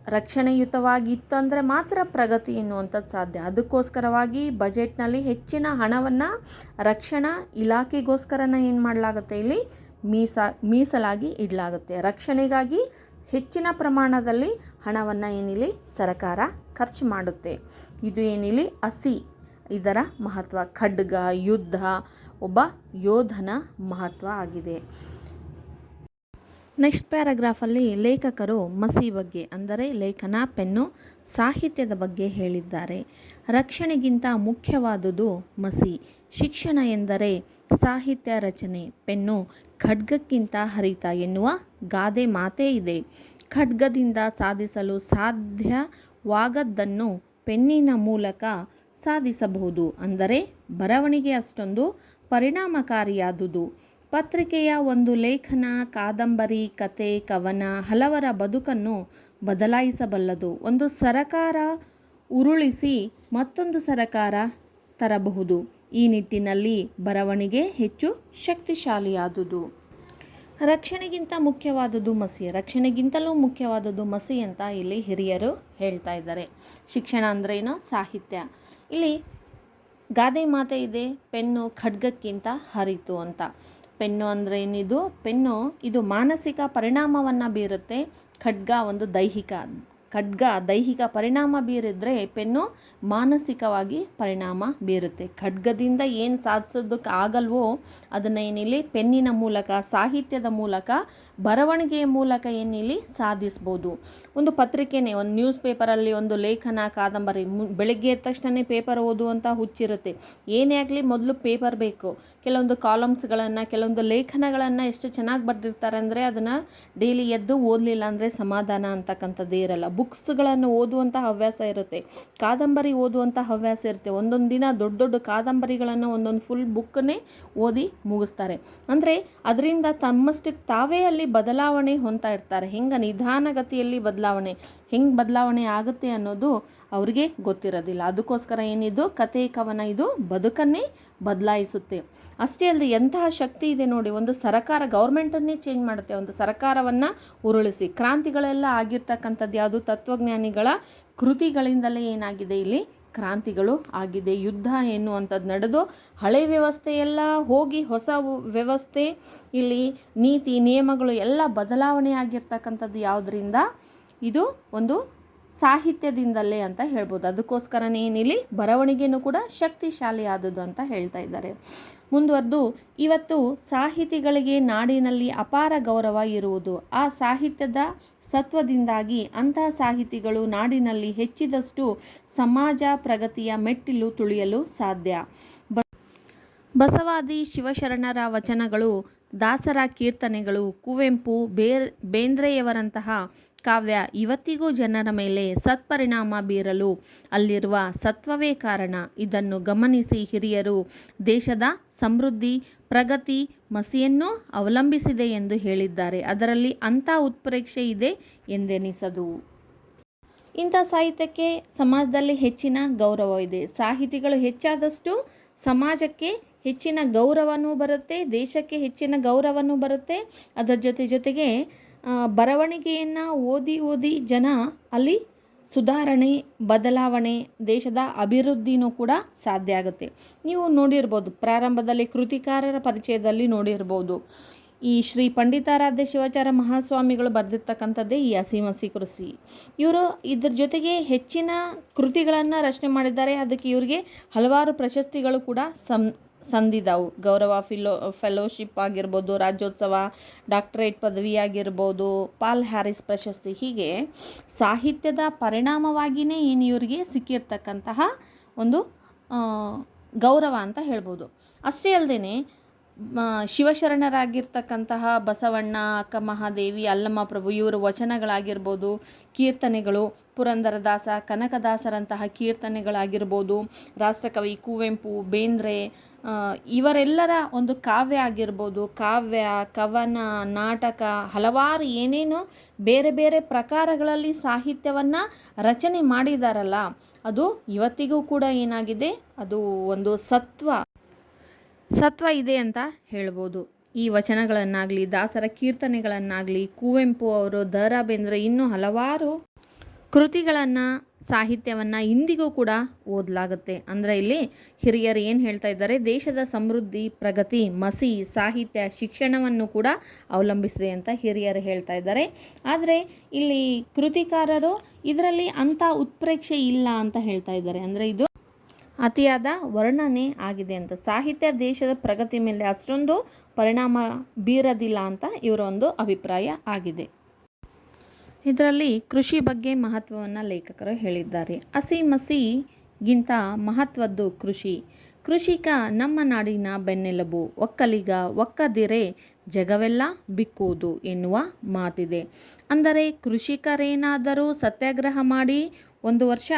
ರಕ್ಷಣೆಯುತವಾಗಿತ್ತು ಅಂದರೆ ಮಾತ್ರ ಪ್ರಗತಿ ಎನ್ನುವಂಥದ್ದು ಸಾಧ್ಯ. ಅದಕ್ಕೋಸ್ಕರವಾಗಿ ಬಜೆಟ್ನಲ್ಲಿ ಹೆಚ್ಚಿನ ಹಣವನ್ನು ರಕ್ಷಣಾ ಇಲಾಖೆಗೋಸ್ಕರನ ಏನು ಮಾಡಲಾಗುತ್ತೆ ಇಲ್ಲಿ? ಮೀಸ, ಮೀಸಲಾಗಿ ಇಡಲಾಗುತ್ತೆ. ರಕ್ಷಣೆಗಾಗಿ ಹೆಚ್ಚಿನ ಪ್ರಮಾಣದಲ್ಲಿ ಹಣವನ್ನು ಏನಿಲ್ಲಿ? ಸರಕಾರ ಖರ್ಚು ಮಾಡುತ್ತೆ. ಇದು ಏನಿಲ್ಲಿ? ಹಸಿ. ಇದರ ಮಹತ್ವ. ಖಡ್ಗ, ಯುದ್ಧ ಒಬ್ಬ ಯೋಧನ ಮಹತ್ವ ಆಗಿದೆ. ನೆಕ್ಸ್ಟ್ ಪ್ಯಾರಾಗ್ರಾಫಲ್ಲಿ ಲೇಖಕರು ಮಸಿ ಬಗ್ಗೆ, ಅಂದರೆ ಲೇಖನ, ಪೆನ್ನು, ಸಾಹಿತ್ಯದ ಬಗ್ಗೆ ಹೇಳಿದ್ದಾರೆ. ರಕ್ಷಣೆಗಿಂತ ಮುಖ್ಯವಾದುದು ಮಸಿ. ಶಿಕ್ಷಣ ಎಂದರೆ ಸಾಹಿತ್ಯ ರಚನೆ, ಪೆನ್ನು ಖಡ್ಗಕ್ಕಿಂತ ಹರಿತ ಎನ್ನುವ ಗಾದೆ ಮಾತೇ ಇದೆ. ಖಡ್ಗದಿಂದ ಸಾಧಿಸಲು ಸಾಧ್ಯವಾಗದ್ದನ್ನು ಪೆನ್ನಿನ ಮೂಲಕ ಸಾಧಿಸಬಹುದು, ಅಂದರೆ ಬರವಣಿಗೆ ಅಷ್ಟೊಂದು ಪರಿಣಾಮಕಾರಿಯಾದುದು. ಪತ್ರಿಕೆಯ ಒಂದು ಲೇಖನ, ಕಾದಂಬರಿ, ಕತೆ, ಕವನ ಹಲವರ ಬದುಕನ್ನು ಬದಲಾಯಿಸಬಲ್ಲದು. ಒಂದು ಸರಕಾರ ಉರುಳಿಸಿ ಮತ್ತೊಂದು ಸರಕಾರ ತರಬಹುದು. ಈ ನಿಟ್ಟಿನಲ್ಲಿ ಬರವಣಿಗೆ ಹೆಚ್ಚು ಶಕ್ತಿಶಾಲಿಯಾದುದು. ರಕ್ಷಣೆಗಿಂತ ಮುಖ್ಯವಾದದ್ದು ಮಸಿ. ರಕ್ಷಣೆಗಿಂತಲೂ ಮುಖ್ಯವಾದದ್ದು ಮಸಿ ಅಂತ ಇಲ್ಲಿ ಹಿರಿಯರು ಹೇಳ್ತಾ ಇದ್ದಾರೆ. ಶಿಕ್ಷಣ ಅಂದ್ರೇನು? ಸಾಹಿತ್ಯ. ಇಲ್ಲಿ ಗಾದೆ ಮಾತೆ ಇದೆ, ಪೆನ್ನು ಖಡ್ಗಕ್ಕಿಂತ ಹರಿತು ಅಂತ. ಪೆನ್ನು ಅಂದರೆ ಏನಿದು? ಪೆನ್ನು, ಇದು ಮಾನಸಿಕ ಪರಿಣಾಮವನ್ನು ಬೀರುತ್ತೆ. ಖಡ್ಗ ಒಂದು ದೈಹಿಕ, ಖಡ್ಗ ದೈಹಿಕ ಪರಿಣಾಮ ಬೀರಿದ್ರೆ ಪೆನ್ನು ಮಾನಸಿಕವಾಗಿ ಪರಿಣಾಮ ಬೀರುತ್ತೆ. ಖಡ್ಗದಿಂದ ಏನು ಸಾಧಿಸೋದಕ್ಕೆ ಆಗಲ್ವೋ ಅದನ್ನು ಏನಿಲ್ಲಿ ಪೆನ್ನಿನ ಮೂಲಕ, ಸಾಹಿತ್ಯದ ಮೂಲಕ ಬರವಣಿಗೆಯ ಮೂಲಕ ಏನಿಲ್ಲಿ ಸಾಧಿಸ್ಬೋದು. ಒಂದು ಪತ್ರಿಕೆನೇ, ಒಂದು ನ್ಯೂಸ್ ಪೇಪರಲ್ಲಿ ಒಂದು ಲೇಖನ, ಕಾದಂಬರಿ ಬೆಳಗ್ಗೆ ಎದ್ದ ತಕ್ಷಣವೇ ಪೇಪರ್ ಓದುವಂಥ ಹುಚ್ಚಿರುತ್ತೆ. ಏನೇ ಆಗಲಿ ಮೊದಲು ಪೇಪರ್ ಬೇಕು. ಕೆಲವೊಂದು ಕಾಲಮ್ಸ್ಗಳನ್ನು, ಕೆಲವೊಂದು ಲೇಖನಗಳನ್ನು ಎಷ್ಟು ಚೆನ್ನಾಗಿ ಬರೆದಿರ್ತಾರೆ ಅಂದರೆ ಅದನ್ನು ಡೈಲಿ ಎದ್ದು ಓದಲಿಲ್ಲ ಅಂದರೆ ಸಮಾಧಾನ ಅಂತಕ್ಕಂಥದ್ದೇ ಇರಲ್ಲ. ಬುಕ್ಸ್ಗಳನ್ನು ಓದುವಂಥ ಹವ್ಯಾಸ ಇರುತ್ತೆ. ಕಾದಂಬರಿ ಓದುವಂಥ ಹವ್ಯಾಸ ಇರುತ್ತೆ. ಒಂದೊಂದು ದಿನ ದೊಡ್ಡ ದೊಡ್ಡ ಕಾದಂಬರಿಗಳನ್ನು ಒಂದೊಂದು ಫುಲ್ ಬುಕ್ಕನ್ನೇ ಓದಿ ಮುಗಿಸ್ತಾರೆ. ಅಂದರೆ ಅದರಿಂದ ತಮ್ಮಷ್ಟಕ್ಕೆ ತಾವೇ ಅಲ್ಲಿ ಬದಲಾವಣೆ ಹೊಂತಾ ಇರ್ತಾರೆ. ಹೆಂಗೆ ನಿಧಾನಗತಿಯಲ್ಲಿ ಬದಲಾವಣೆ, ಹೆಂಗೆ ಬದಲಾವಣೆ ಆಗುತ್ತೆ ಅನ್ನೋದು ಅವ್ರಿಗೆ ಗೊತ್ತಿರೋದಿಲ್ಲ. ಅದಕ್ಕೋಸ್ಕರ ಏನಿದು? ಕತೆ ಕವನ ಇದು ಬದುಕನ್ನೇ ಬದಲಾಯಿಸುತ್ತೆ. ಅಷ್ಟೇ ಅಲ್ಲದೆ ಎಂತಹ ಶಕ್ತಿ ಇದೆ ನೋಡಿ, ಒಂದು ಸರಕಾರ ಗೌರ್ಮೆಂಟನ್ನೇ ಚೇಂಜ್ ಮಾಡುತ್ತೆ. ಒಂದು ಸರಕಾರವನ್ನು ಉರುಳಿಸಿ, ಕ್ರಾಂತಿಗಳೆಲ್ಲ ಆಗಿರ್ತಕ್ಕಂಥದ್ದು ಯಾವುದು? ತತ್ವಜ್ಞಾನಿಗಳ ಕೃತಿಗಳಿಂದಲೇ ಏನಾಗಿದೆ ಇಲ್ಲಿ? ಕ್ರಾಂತಿಗಳು ಆಗಿದೆ. ಯುದ್ಧ ಎನ್ನುವಂಥದ್ದು ನಡೆದು ಹಳೆ ವ್ಯವಸ್ಥೆಯೆಲ್ಲ ಹೋಗಿ ಹೊಸ ವ್ಯವಸ್ಥೆ, ಇಲ್ಲಿ ನೀತಿ, ನಿಯಮಗಳು ಎಲ್ಲ ಬದಲಾವಣೆ ಆಗಿರ್ತಕ್ಕಂಥದ್ದು ಯಾವುದರಿಂದ? ಇದು ಒಂದು ಸಾಹಿತ್ಯದಿಂದಲೇ ಅಂತ ಹೇಳ್ಬೋದು. ಅದಕ್ಕೋಸ್ಕರನೇ ಏನಿಲ್ಲಿ ಬರವಣಿಗೆನೂ ಕೂಡ ಶಕ್ತಿಶಾಲಿ ಆದದ್ದು ಅಂತ ಹೇಳ್ತಾ ಇದ್ದಾರೆ. ಮುಂದುವರೆದು, ಇವತ್ತು ಸಾಹಿತಿಗಳಿಗೆ ನಾಡಿನಲ್ಲಿ ಅಪಾರ ಗೌರವ ಇರುವುದು. ಆ ಸಾಹಿತ್ಯದ ಸತ್ವದಿಂದಾಗಿ ಅಂತಹ ಸಾಹಿತಿಗಳು ನಾಡಿನಲ್ಲಿ ಹೆಚ್ಚಿದಷ್ಟು ಸಮಾಜ ಪ್ರಗತಿಯ ಮೆಟ್ಟಿಲು ತುಳಿಯಲು ಸಾಧ್ಯ. ಬಸವಾದಿ ಶಿವಶರಣರ ವಚನಗಳು, ದಾಸರ ಕೀರ್ತನೆಗಳು, ಕುವೆಂಪು, ಬೇರ್, ಬೇಂದ್ರೆಯವರಂತಹ ಕಾವ್ಯ ಇವತ್ತಿಗೂ ಜನರ ಮೇಲೆ ಸತ್ಪರಿಣಾಮ ಬೀರಲು ಅಲ್ಲಿರುವ ಸತ್ವವೇ ಕಾರಣ. ಇದನ್ನು ಗಮನಿಸಿ ಹಿರಿಯರು, ದೇಶದ ಸಮೃದ್ಧಿ, ಪ್ರಗತಿ, ಮಸಿಯನ್ನು ಅವಲಂಬಿಸಿದೆ ಎಂದು ಹೇಳಿದ್ದಾರೆ. ಅದರಲ್ಲಿ ಅಂಥ ಉತ್ಪ್ರೇಕ್ಷೆ ಇದೆ ಎಂದೆನಿಸದು. ಇಂಥ ಸಾಹಿತ್ಯಕ್ಕೆ ಸಮಾಜದಲ್ಲಿ ಹೆಚ್ಚಿನ ಗೌರವವಿದೆ ಸಾಹಿತಿಗಳು ಹೆಚ್ಚಾದಷ್ಟು ಸಮಾಜಕ್ಕೆ ಹೆಚ್ಚಿನ ಗೌರವನೂ ಬರುತ್ತೆ, ದೇಶಕ್ಕೆ ಹೆಚ್ಚಿನ ಗೌರವನೂ ಬರುತ್ತೆ. ಅದರ ಜೊತೆ ಜೊತೆಗೆ ಬರವಣಿಗೆಯನ್ನು ಓದಿ ಓದಿ ಜನ ಅಲ್ಲಿ ಸುಧಾರಣೆ, ಬದಲಾವಣೆ, ದೇಶದ ಅಭಿವೃದ್ಧಿನೂ ಕೂಡ ಸಾಧ್ಯ ಆಗುತ್ತೆ. ನೀವು ನೋಡಿರ್ಬೋದು, ಪ್ರಾರಂಭದಲ್ಲಿ ಕೃತಿಕಾರರ ಪರಿಚಯದಲ್ಲಿ ನೋಡಿರ್ಬೋದು. ಈ ಶ್ರೀ ಪಂಡಿತಾರಾಧ್ಯ ಶಿವಾಚಾರ್ಯ ಮಹಾಸ್ವಾಮಿಗಳು ಬರೆದಿರ್ತಕ್ಕಂಥದ್ದೇ ಈ ಹಸಿಮಸಿ ಕೃಷಿ. ಇವರು ಇದ್ರ ಜೊತೆಗೆ ಹೆಚ್ಚಿನ ಕೃತಿಗಳನ್ನು ರಚನೆ ಮಾಡಿದ್ದಾರೆ. ಅದಕ್ಕೆ ಇವರಿಗೆ ಹಲವಾರು ಪ್ರಶಸ್ತಿಗಳು ಕೂಡ ಸಂ ಸಂದಿದ್ದಾವು ಗೌರವ, ಫಿಲೋ, ಫೆಲೋಶಿಪ್ ಆಗಿರ್ಬೋದು, ರಾಜ್ಯೋತ್ಸವ, ಡಾಕ್ಟರೇಟ್ ಪದವಿ ಆಗಿರ್ಬೋದು, ಪಾಲ್ ಹ್ಯಾರಿಸ್ ಪ್ರಶಸ್ತಿ. ಹೀಗೆ ಸಾಹಿತ್ಯದ ಪರಿಣಾಮವಾಗಿಯೇ ಏನು ಇವರಿಗೆ ಸಿಕ್ಕಿರ್ತಕ್ಕಂತಹ ಒಂದು ಗೌರವ ಅಂತ ಹೇಳ್ಬೋದು. ಅಷ್ಟೇ ಅಲ್ಲದೆ ಶಿವಶರಣರಾಗಿರ್ತಕ್ಕಂತಹ ಬಸವಣ್ಣ, ಅಕ್ಕ ಮಹಾದೇವಿ, ಅಲ್ಲಮ್ಮ ಪ್ರಭು, ಇವರ ವಚನಗಳಾಗಿರ್ಬೋದು, ಕೀರ್ತನೆಗಳು, ಪುರಂದರದಾಸ, ಕನಕದಾಸರಂತಹ ಕೀರ್ತನೆಗಳಾಗಿರ್ಬೋದು, ರಾಷ್ಟ್ರಕವಿ ಕುವೆಂಪು, ಬೇಂದ್ರೆ ಇವರೆಲ್ಲರ ಒಂದು ಕಾವ್ಯ ಆಗಿರ್ಬೋದು, ಕಾವ್ಯ, ಕವನ, ನಾಟಕ, ಹಲವಾರು ಏನೇನು ಬೇರೆ ಬೇರೆ ಪ್ರಕಾರಗಳಲ್ಲಿ ಸಾಹಿತ್ಯವನ್ನು ರಚನೆ ಮಾಡಿದಾರಲ್ಲ, ಅದು ಇವತ್ತಿಗೂ ಕೂಡ ಏನಾಗಿದೆ? ಅದು ಒಂದು ಸತ್ವ. ಸತ್ವ ಇದೆ ಅಂತ ಹೇಳ್ಬೋದು. ಈ ವಚನಗಳನ್ನಾಗಲಿ, ದಾಸರ ಕೀರ್ತನೆಗಳನ್ನಾಗಲಿ, ಕುವೆಂಪು ಅವರು ದ ರಾ ಬೇಂದ್ರೆ ಇನ್ನೂ ಹಲವಾರು ಕೃತಿಗಳನ್ನು, ಸಾಹಿತ್ಯವನ್ನು ಇಂದಿಗೂ ಕೂಡ ಓದಲಾಗುತ್ತೆ. ಅಂದರೆ ಇಲ್ಲಿ ಹಿರಿಯರು ಏನು ಹೇಳ್ತಾ ಇದ್ದಾರೆ, ದೇಶದ ಸಮೃದ್ಧಿ, ಪ್ರಗತಿ, ಮಸಿ, ಸಾಹಿತ್ಯ, ಶಿಕ್ಷಣವನ್ನು ಕೂಡ ಅವಲಂಬಿಸಿದೆ ಅಂತ ಹಿರಿಯರು ಹೇಳ್ತಾ ಇದ್ದಾರೆ. ಆದರೆ ಇಲ್ಲಿ ಕೃತಿಕಾರರು ಇದರಲ್ಲಿ ಅಂಥ ಉತ್ಪ್ರೇಕ್ಷೆ ಇಲ್ಲ ಅಂತ ಹೇಳ್ತಾ ಇದ್ದಾರೆ. ಅಂದರೆ ಇದು ಅತಿಯಾದ ವರ್ಣನೆ ಆಗಿದೆ ಅಂತ. ಸಾಹಿತ್ಯ ದೇಶದ ಪ್ರಗತಿ ಮೇಲೆ ಅಷ್ಟೊಂದು ಪರಿಣಾಮ ಬೀರದಿಲ್ಲ ಅಂತ ಇವರ ಒಂದು ಅಭಿಪ್ರಾಯ ಆಗಿದೆ. ಇದರಲ್ಲಿ ಕೃಷಿ ಬಗ್ಗೆ ಮಹತ್ವವನ್ನು ಲೇಖಕರು ಹೇಳಿದ್ದಾರೆ. ಹಸಿ ಮಸಿಗಿಂತ ಮಹತ್ವದ್ದು ಕೃಷಿ. ಕೃಷಿಕ ನಮ್ಮ ನಾಡಿನ ಬೆನ್ನೆಲುಬು, ಒಕ್ಕಲಿಗ, ಒಕ್ಕದಿರೆ, ಜಗವೆಲ್ಲ ಬಿಕ್ಕುವುದು ಎನ್ನುವ ಮಾತಿದೆ. ಅಂದರೆ ಕೃಷಿಕರೇನಾದರೂ ಸತ್ಯಾಗ್ರಹ ಮಾಡಿ ಒಂದು ವರ್ಷ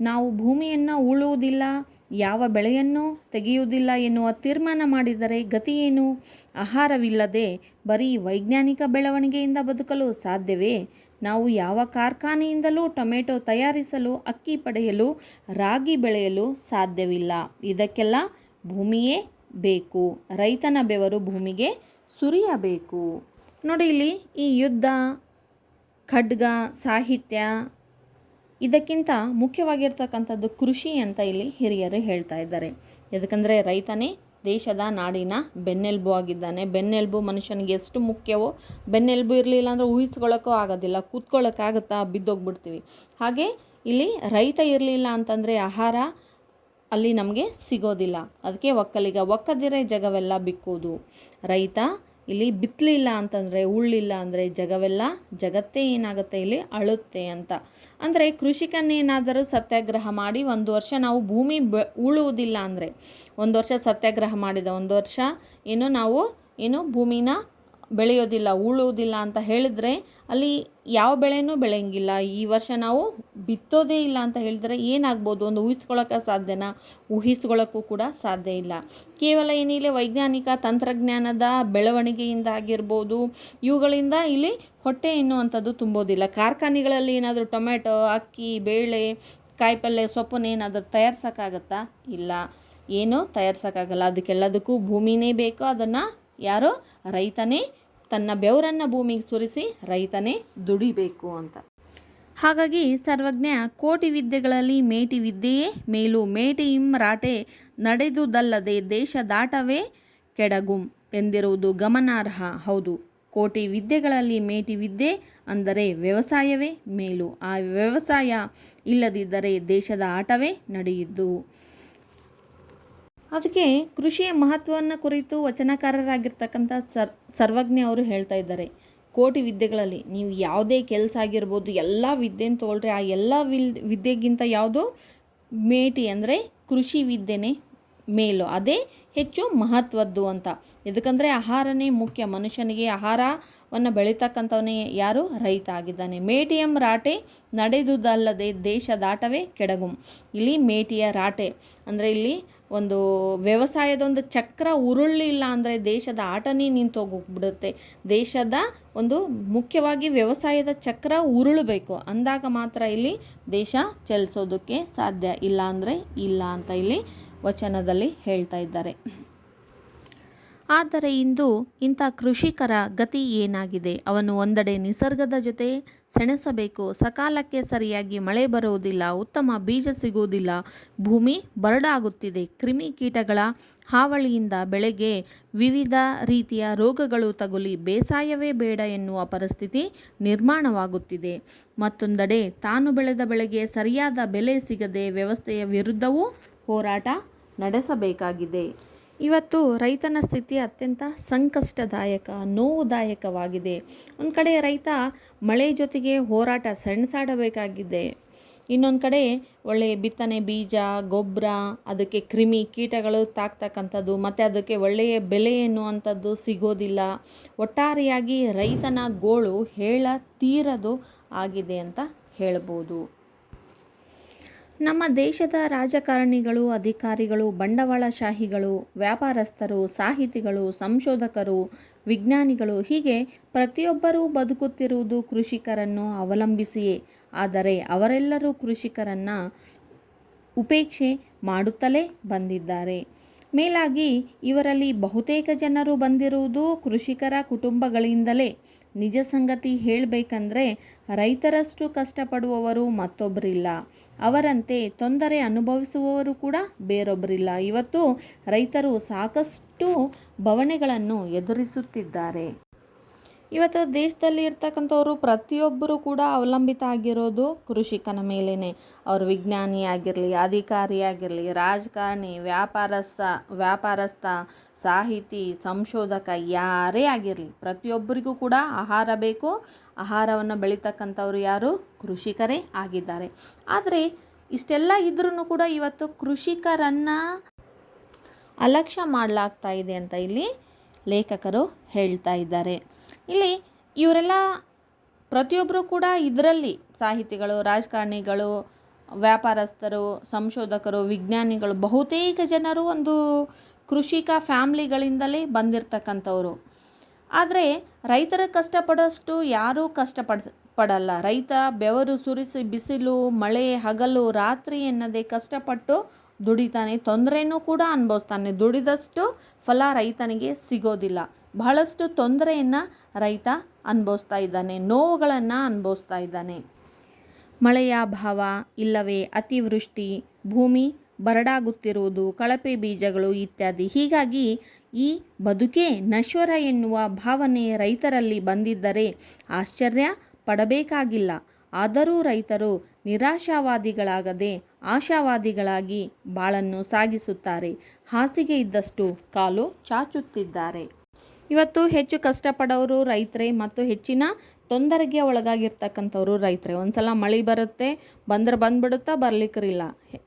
ನಾವು ಭೂಮಿಯನ್ನು ಉಳುವುದಿಲ್ಲ, ಯಾವ ಬೆಳೆಯನ್ನು ತೆಗೆಯುವುದಿಲ್ಲ ಎನ್ನುವ ತೀರ್ಮಾನ ಮಾಡಿದರೆ ಗತಿಯೇನು ಆಹಾರವಿಲ್ಲದೆ ಬರೀ ವೈಜ್ಞಾನಿಕ ಬೆಳವಣಿಗೆಯಿಂದ ಬದುಕಲು ಸಾಧ್ಯವೇ? ನಾವು ಯಾವ ಕಾರ್ಖಾನೆಯಿಂದಲೂ ಟೊಮೆಟೊ ತಯಾರಿಸಲು, ಅಕ್ಕಿ ಪಡೆಯಲು, ರಾಗಿ ಬೆಳೆಯಲು ಸಾಧ್ಯವಿಲ್ಲ. ಇದಕ್ಕೆಲ್ಲ ಭೂಮಿಯೇ ಬೇಕು. ರೈತನ ಬೆವರು ಭೂಮಿಗೆ ಸುರಿಯಬೇಕು. ನೋಡಿ ಇಲ್ಲಿ ಈ ಯುದ್ಧ, ಖಡ್ಗ, ಸಾಹಿತ್ಯ ಇದಕ್ಕಿಂತ ಮುಖ್ಯವಾಗಿರ್ತಕ್ಕಂಥದ್ದು ಕೃಷಿ ಅಂತ ಇಲ್ಲಿ ಹಿರಿಯರು ಹೇಳ್ತಾ ಇದ್ದಾರೆ. ಯಾಕಂದರೆ ರೈತನೇ ದೇಶದ ನಾಡಿನ ಬೆನ್ನೆಲುಬು ಆಗಿದ್ದಾನೆ. ಬೆನ್ನೆಲುಬು ಮನುಷ್ಯನಿಗೆ ಎಷ್ಟು ಮುಖ್ಯವೋ, ಬೆನ್ನೆಲುಬು ಇರಲಿಲ್ಲ ಅಂದರೆ ಊಹಿಸ್ಕೊಳ್ಳೋಕ್ಕೂ ಆಗೋದಿಲ್ಲ ಕೂತ್ಕೊಳ್ಳೋಕ್ಕಾಗುತ್ತಾ ಬಿದ್ದೋಗ್ಬಿಡ್ತೀವಿ. ಹಾಗೆ ಇಲ್ಲಿ ರೈತ ಇರಲಿಲ್ಲ ಅಂತಂದರೆ ಆಹಾರ ಅಲ್ಲಿ ನಮಗೆ ಸಿಗೋದಿಲ್ಲ. ಅದಕ್ಕೆ ಒಕ್ಕಲಿಗ ಒಕ್ಕದಿರೇ ಜಗವೆಲ್ಲ ಬಿಕ್ಕುವುದು. ರೈತ ಇಲ್ಲಿ ಬಿತ್ತಲಿಲ್ಲ ಅಂತಂದರೆ, ಉಳ್ಳಿಲ್ಲ ಅಂದರೆ ಜಗವೆಲ್ಲ ಜಗತ್ತೇ ಏನಾಗುತ್ತೆ ಇಲ್ಲಿ? ಅಳುತ್ತೆ ಅಂತ. ಅಂದರೆ ಕೃಷಿಕನ್ನೇನಾದರೂ ಸತ್ಯಾಗ್ರಹ ಮಾಡಿ ಒಂದು ವರ್ಷ ನಾವು ಭೂಮಿ ಬ, ಉಳುವುದಿಲ್ಲ ಅಂದರೆ, ಒಂದು ವರ್ಷ ಸತ್ಯಾಗ್ರಹ ಮಾಡಿದ ಒಂದು ವರ್ಷ ಏನು ನಾವು ಏನು ಭೂಮಿನ ಬೆಳೆಯೋದಿಲ್ಲ, ಉಳುವುದಿಲ್ಲ ಅಂತ ಹೇಳಿದ್ರೆ ಅಲ್ಲಿ ಯಾವ ಬೆಳೆನೂ ಬೆಳೆಯಂಗಿಲ್ಲ. ಈ ವರ್ಷ ನಾವು ಬಿತ್ತೋದೇ ಇಲ್ಲ ಅಂತ ಹೇಳಿದ್ರೆ ಏನಾಗ್ಬೋದು? ಒಂದು ಊಹಿಸ್ಕೊಳ್ಳೋಕೆ ಸಾಧ್ಯನಾ? ಊಹಿಸ್ಕೊಳ್ಳೋಕ್ಕೂ ಕೂಡ ಸಾಧ್ಯ ಇಲ್ಲ. ಕೇವಲ ಏನಿಲ್ಲ ವೈಜ್ಞಾನಿಕ ತಂತ್ರಜ್ಞಾನದ ಬೆಳವಣಿಗೆಯಿಂದ ಆಗಿರ್ಬೋದು, ಇವುಗಳಿಂದ ಇಲ್ಲಿ ಹೊಟ್ಟೆ ಎನ್ನುವಂಥದ್ದು ತುಂಬೋದಿಲ್ಲ. ಕಾರ್ಖಾನೆಗಳಲ್ಲಿ ಏನಾದರೂ ಟೊಮೆಟೊ ಅಕ್ಕಿ, ಬೇಳೆ ಕಾಯಿಪಲ್ಯ ಸೊಪ್ಪನ್ನು ಏನಾದರೂ ತಯಾರಿಸೋಕ್ಕಾಗತ್ತಾ? ಇಲ್ಲ. ಏನು ತಯಾರಿಸೋಕ್ಕಾಗಲ್ಲ. ಅದಕ್ಕೆಲ್ಲದಕ್ಕೂ ಭೂಮಿನೇ ಬೇಕು ಅದನ್ನು ಯಾರೋ ರೈತನೇ ತನ್ನ ಬೆವರನ್ನು ಭೂಮಿಗೆ ಸುರಿಸಿ ರೈತನೇ ದುಡಿಬೇಕು ಅಂತ. ಹಾಗಾಗಿ ಸರ್ವಜ್ಞ ಕೋಟಿ ವಿದ್ಯೆಗಳಲ್ಲಿ ಮೇಟಿ ವಿದ್ಯೆಯೇ ಮೇಲು ಮೇಟಿ ರಾಟೆ ನಡೆದುದಲ್ಲದೆ ದೇಶ ದಾಟವೇ ಕೆಡಗುಂ ಎಂದಿರುವುದು ಗಮನಾರ್ಹ. ಹೌದು, ಕೋಟಿ ವಿದ್ಯೆಗಳಲ್ಲಿ ಮೇಟಿ ವಿದ್ಯೆ ಅಂದರೆ ವ್ಯವಸಾಯವೇ ಮೇಲು. ಆ ವ್ಯವಸಾಯ ಇಲ್ಲದಿದ್ದರೆ ದೇಶದ ಆಟವೇ ನಡೆಯಿದ್ದು ಅದಕ್ಕೆ ಕೃಷಿಯ ಮಹತ್ವವನ್ನು ಕುರಿತು ವಚನಕಾರರಾಗಿರ್ತಕ್ಕಂಥ ಸರ್, ಸರ್ವಜ್ಞ ಅವರು ಹೇಳ್ತಾ ಇದ್ದಾರೆ. ಕೋಟಿ ವಿದ್ಯೆಗಳಲ್ಲಿ ನೀವು ಯಾವುದೇ ಕೆಲಸ ಆಗಿರ್ಬೋದು, ಎಲ್ಲ ವಿದ್ಯೆನ ತೊಗೊಳ್ರಿ, ಆ ಎಲ್ಲ ವಿಲ್, ವಿದ್ಯೆಗಿಂತ ಯಾವುದು ಮೇಟಿ ಅಂದರೆ ಕೃಷಿ ವಿದ್ಯೆನೇ ಮೇಲು. ಅದೇ ಹೆಚ್ಚು ಮಹತ್ವದ್ದು ಅಂತ. ಎದಕ್ಕಂದರೆ ಆಹಾರನೇ ಮುಖ್ಯ. ಮನುಷ್ಯನಿಗೆ ಆಹಾರವನ್ನು ಬೆಳೀತಕ್ಕಂಥವನೇ ಯಾರು? ರೈತ ಆಗಿದ್ದಾನೆ. ಮೇಟಿಯಂ ರಾಟೆ ನಡೆದುದಲ್ಲದೆ ದೇಶ ದಾಟವೇ ಕೆಡಗುಂ. ಇಲ್ಲಿ ಮೇಟಿಯ ರಾಟೆ ಅಂದರೆ ಇಲ್ಲಿ ಒಂದು ವ್ಯವಸಾಯದ ಒಂದು ಚಕ್ರ ಉರುಳಿಲ್ಲ ಅಂದರೆ ದೇಶದ ಆಟನೇ ನಿಂತು ಹೋಗ್ಬಿಡುತ್ತೆ ದೇಶದ ಒಂದು ಮುಖ್ಯವಾಗಿ ವ್ಯವಸಾಯದ ಚಕ್ರ ಉರುಳಬೇಕು. ಅಂದಾಗ ಮಾತ್ರ ಇಲ್ಲಿ ದೇಶ ಚಲಿಸೋದಕ್ಕೆ ಸಾಧ್ಯ ಇಲ್ಲ ಅಂದರೆ ಇಲ್ಲ ಅಂತ ಇಲ್ಲಿ ವಚನದಲ್ಲಿ ಹೇಳ್ತಾ ಇದ್ದಾರೆ. ಆದರೆ ಇಂದು ಇಂಥ ಕೃಷಿಕರ ಗತಿ ಏನಾಗಿದೆ? ಅವನು ಒಂದೆಡೆ ನಿಸರ್ಗದ ಜೊತೆ ಸೆಣಸಬೇಕು. ಸಕಾಲಕ್ಕೆ ಸರಿಯಾಗಿ ಮಳೆ ಬರುವುದಿಲ್ಲ, ಉತ್ತಮ ಬೀಜ ಸಿಗುವುದಿಲ್ಲ. ಭೂಮಿ ಬರಡಾಗುತ್ತಿದೆ. ಕ್ರಿಮಿ ಕೀಟಗಳ ಹಾವಳಿಯಿಂದ ಬೆಳೆಗೆ ವಿವಿಧ ರೀತಿಯ ರೋಗಗಳು ತಗುಲಿ ಬೇಸಾಯವೇ ಬೇಡ ಎನ್ನುವ ಪರಿಸ್ಥಿತಿ ನಿರ್ಮಾಣವಾಗುತ್ತಿದೆ. ಮತ್ತೊಂದೆಡೆ ತಾನು ಬೆಳೆದ ಬೆಳೆಗೆ ಸರಿಯಾದ ಬೆಲೆ ಸಿಗದೆ ವ್ಯವಸ್ಥೆಯ ವಿರುದ್ಧವೂ ಹೋರಾಟ ನಡೆಸಬೇಕಾಗಿದೆ. ಇವತ್ತು ರೈತನ ಸ್ಥಿತಿ ಅತ್ಯಂತ ಸಂಕಷ್ಟದಾಯಕ, ನೋವುದಾಯಕವಾಗಿದೆ. ಒಂದು ಕಡೆ ರೈತ ಮಳೆ ಜೊತೆಗೆ ಹೋರಾಟ ಸೆಣಸಾಡಬೇಕಾಗಿದೆ ಇನ್ನೊಂದು ಕಡೆ ಒಳ್ಳೆಯ ಬಿತ್ತನೆ ಬೀಜ, ಗೊಬ್ಬರ, ಅದಕ್ಕೆ ಕ್ರಿಮಿ ಕೀಟಗಳು ತಾಕ್ತಕ್ಕಂಥದ್ದು, ಮತ್ತು ಅದಕ್ಕೆ ಒಳ್ಳೆಯ ಬೆಲೆ ಎನ್ನುವಂಥದ್ದು ಸಿಗೋದಿಲ್ಲ. ಒಟ್ಟಾರೆಯಾಗಿ ರೈತನ ಗೋಳು ಹೇಳ ತೀರದು ಆಗಿದೆ ಅಂತ ಹೇಳ್ಬೋದು. ನಮ್ಮ ದೇಶದ ರಾಜಕಾರಣಿಗಳು, ಅಧಿಕಾರಿಗಳು, ಬಂಡವಾಳಶಾಹಿಗಳು, ವ್ಯಾಪಾರಸ್ಥರು, ಸಾಹಿತಿಗಳು, ಸಂಶೋಧಕರು, ವಿಜ್ಞಾನಿಗಳು ಹೀಗೆ ಪ್ರತಿಯೊಬ್ಬರೂ ಬದುಕುತ್ತಿರುವುದು ಕೃಷಿಕರನ್ನು ಅವಲಂಬಿಸಿಯೇ. ಆದರೆ ಅವರೆಲ್ಲರೂ ಕೃಷಿಕರನ್ನು ಉಪೇಕ್ಷೆ ಮಾಡುತ್ತಲೇ ಬಂದಿದ್ದಾರೆ. ಮೇಲಾಗಿ ಇವರಲ್ಲಿ ಬಹುತೇಕ ಜನರು ಬಂದಿರುವುದು ಕೃಷಿಕರ ಕುಟುಂಬಗಳಿಂದಲೇ. ನಿಜ ಸಂಗತಿ ಹೇಳಬೇಕಂದ್ರೆ ರೈತರಷ್ಟು ಕಷ್ಟಪಡುವವರು ಮತ್ತೊಬ್ಬರಿಲ್ಲ. ಅವರಂತೆ ತೊಂದರೆ ಅನುಭವಿಸುವವರು ಕೂಡ ಬೇರೊಬ್ಬರಿಲ್ಲ. ಇವತ್ತು ರೈತರು ಸಾಕಷ್ಟು ಬವಣೆಗಳನ್ನು ಎದುರಿಸುತ್ತಿದ್ದಾರೆ. ಇವತ್ತು ದೇಶದಲ್ಲಿ ಇರ್ತಕ್ಕಂಥವರು ಪ್ರತಿಯೊಬ್ಬರು ಕೂಡ ಅವಲಂಬಿತ ಆಗಿರೋದು ಕೃಷಿಕನ ಮೇಲೇ ಅವರು ವಿಜ್ಞಾನಿ ಆಗಿರಲಿ, ಅಧಿಕಾರಿ ಆಗಿರಲಿ, ರಾಜಕಾರಣಿ, ವ್ಯಾಪಾರಸ್ಥ ವ್ಯಾಪಾರಸ್ಥ, ಸಾಹಿತಿ, ಸಂಶೋಧಕ ಯಾರೇ ಆಗಿರಲಿ ಪ್ರತಿಯೊಬ್ಬರಿಗೂ ಕೂಡ ಆಹಾರ ಬೇಕು ಆಹಾರವನ್ನು ಬೆಳೀತಕ್ಕಂಥವ್ರು ಯಾರು? ಕೃಷಿಕರೇ ಆಗಿದ್ದಾರೆ. ಆದರೆ ಇಷ್ಟೆಲ್ಲ ಇದ್ರೂ ಕೂಡ ಇವತ್ತು ಕೃಷಿಕರನ್ನು ಅಲಕ್ಷ್ಯ ಮಾಡಲಾಗ್ತಾ ಇದೆ ಅಂತ ಇಲ್ಲಿ ಲೇಖಕರು ಹೇಳ್ತಾ ಇದ್ದಾರೆ. ಇಲ್ಲಿ ಇವರೆಲ್ಲ ಪ್ರತಿಯೊಬ್ಬರು ಕೂಡ ಇದರಲ್ಲಿ ಸಾಹಿತಿಗಳು, ರಾಜಕಾರಣಿಗಳು, ವ್ಯಾಪಾರಸ್ಥರು, ಸಂಶೋಧಕರು, ವಿಜ್ಞಾನಿಗಳು ಬಹುತೇಕ ಜನರು ಒಂದು ಕೃಷಿಕ ಫ್ಯಾಮ್ಲಿಗಳಿಂದಲೇ ಬಂದಿರತಕ್ಕಂಥವ್ರು. ಆದರೆ ರೈತರ ಕಷ್ಟಪಡೋಷ್ಟು ಯಾರೂ ಕಷ್ಟಪಡ ಪಡಲ್ಲ ರೈತ ಬೆವರು ಸುರಿಸಿ ಬಿಸಿಲು, ಮಳೆ, ಹಗಲು, ರಾತ್ರಿ ಎನ್ನದೇ ಕಷ್ಟಪಟ್ಟು ದುಡಿತಾನೆ. ತೊಂದರೆನೂ ಕೂಡ ಅನುಭವಿಸ್ತಾನೆ. ದುಡಿದಷ್ಟು ಫಲ ರೈತನಿಗೆ ಸಿಗೋದಿಲ್ಲ. ಬಹಳಷ್ಟು ತೊಂದರೆಯನ್ನು ರೈತ ಅನುಭವಿಸ್ತಾ ಇದ್ದಾನೆ. ನೋವುಗಳನ್ನು ಅನುಭವಿಸ್ತಾ ಇದ್ದಾನೆ. ಮಳೆಯ ಅಭಾವ ಇಲ್ಲವೇ ಅತಿವೃಷ್ಟಿ. ಭೂಮಿ ಬರಡಾಗುತ್ತಿರುವುದು, ಕಳಪೆ ಬೀಜಗಳು ಇತ್ಯಾದಿ. ಹೀಗಾಗಿ ಈ ಬದುಕೇ ನಶ್ವರ ಎನ್ನುವ ಭಾವನೆ ರೈತರಲ್ಲಿ ಬಂದಿದ್ದರೆ ಆಶ್ಚರ್ಯ ಪಡಬೇಕಾಗಿಲ್ಲ. ಆದರೂ ರೈತರು ನಿರಾಶಾವಾದಿಗಳಾಗದೆ ಆಶಾವಾದಿಗಳಾಗಿ ಬಾಳನ್ನು ಸಾಗಿಸುತ್ತಾರೆ. ಹಾಸಿಗೆ ಇದ್ದಷ್ಟು ಕಾಲು ಚಾಚುತ್ತಿದ್ದಾರೆ. ಇವತ್ತು ಹೆಚ್ಚು ಕಷ್ಟಪಡೋರು ರೈತರೇ ಮತ್ತು ಹೆಚ್ಚಿನ ತೊಂದರೆಗೆ ಒಳಗಾಗಿರ್ತಕ್ಕಂಥವ್ರು ರೈತರೇ. ಒಂದು ಸಲ ಮಳೆ ಬರುತ್ತೆ, ಬಂದ್ರೆ ಬಂದ್ಬಿಡುತ್ತಾ ಬರ್ಲಿಕ್ಕಿರಿಲ್ಲ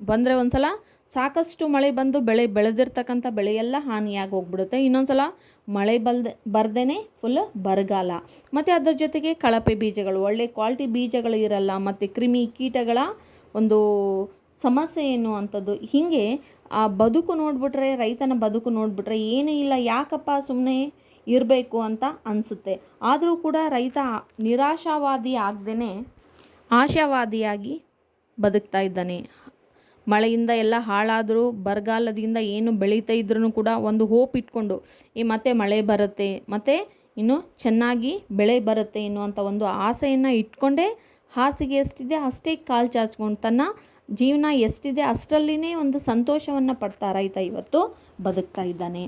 ಬಂದರೆ ಒಂದು ಸಲ ಸಾಕಷ್ಟು ಮಳೆ ಬಂದು ಬೆಳೆ ಬೆಳೆದಿರ್ತಕ್ಕಂಥ ಬೆಳೆಯೆಲ್ಲ ಹಾನಿಯಾಗಿ ಹೋಗ್ಬಿಡುತ್ತೆ. ಇನ್ನೊಂದು ಸಲ ಮಳೆ ಬಲ್ದೆ ಬರ್ದೇ ಫುಲ್ ಬರಗಾಲ. ಮತ್ತು ಅದ್ರ ಜೊತೆಗೆ ಕಳಪೆ ಬೀಜಗಳು, ಒಳ್ಳೆ ಕ್ವಾಲಿಟಿ ಬೀಜಗಳು ಇರಲ್ಲ, ಮತ್ತು ಕ್ರಿಮಿ ಕೀಟಗಳ ಒಂದು ಸಮಸ್ಯೆ ಎನ್ನುವಂಥದ್ದು. ಹೀಗೆ ಆ ಬದುಕು ನೋಡಿಬಿಟ್ರೆ, ರೈತನ ಬದುಕು ನೋಡಿಬಿಟ್ರೆ, ಏನೂ ಇಲ್ಲ, ಯಾಕಪ್ಪ ಸುಮ್ಮನೆ ಇರಬೇಕು ಅಂತ ಅನಿಸುತ್ತೆ. ಆದರೂ ಕೂಡ ರೈತ ನಿರಾಶಾವಾದಿ ಆಗದೇ ಆಶಾವಾದಿಯಾಗಿ ಬದುಕ್ತಾ ಇದ್ದಾನೆ. ಮಳೆಯಿಂದ ಎಲ್ಲ ಹಾಳಾದರೂ, ಬರಗಾಲದಿಂದ ಏನು ಬೆಳೀತಾ ಇದ್ರೂ ಕೂಡ ಒಂದು ಹೋಪ್ ಇಟ್ಕೊಂಡು, ಈ ಮತ್ತೆ ಮಳೆ ಬರುತ್ತೆ, ಮತ್ತು ಇನ್ನು ಚೆನ್ನಾಗಿ ಬೆಳೆ ಬರುತ್ತೆ ಎನ್ನುವಂಥ ಒಂದು ಆಸೆಯನ್ನು ಇಟ್ಕೊಂಡೇ ಹಾಸಿಗೆ ಎಷ್ಟಿದೆ ಅಷ್ಟೇ ಕಾಲು ಚಾಚ್ಕೊಂಡು ತನ್ನ ಜೀವನ ಎಷ್ಟಿದೆ ಅಷ್ಟರಲ್ಲಿನೇ ಒಂದು ಸಂತೋಷವನ್ನು ಪಡ್ತಾ ರೈತ ಇವತ್ತು ಬದುಕ್ತಾ ಇದ್ದಾನೆ.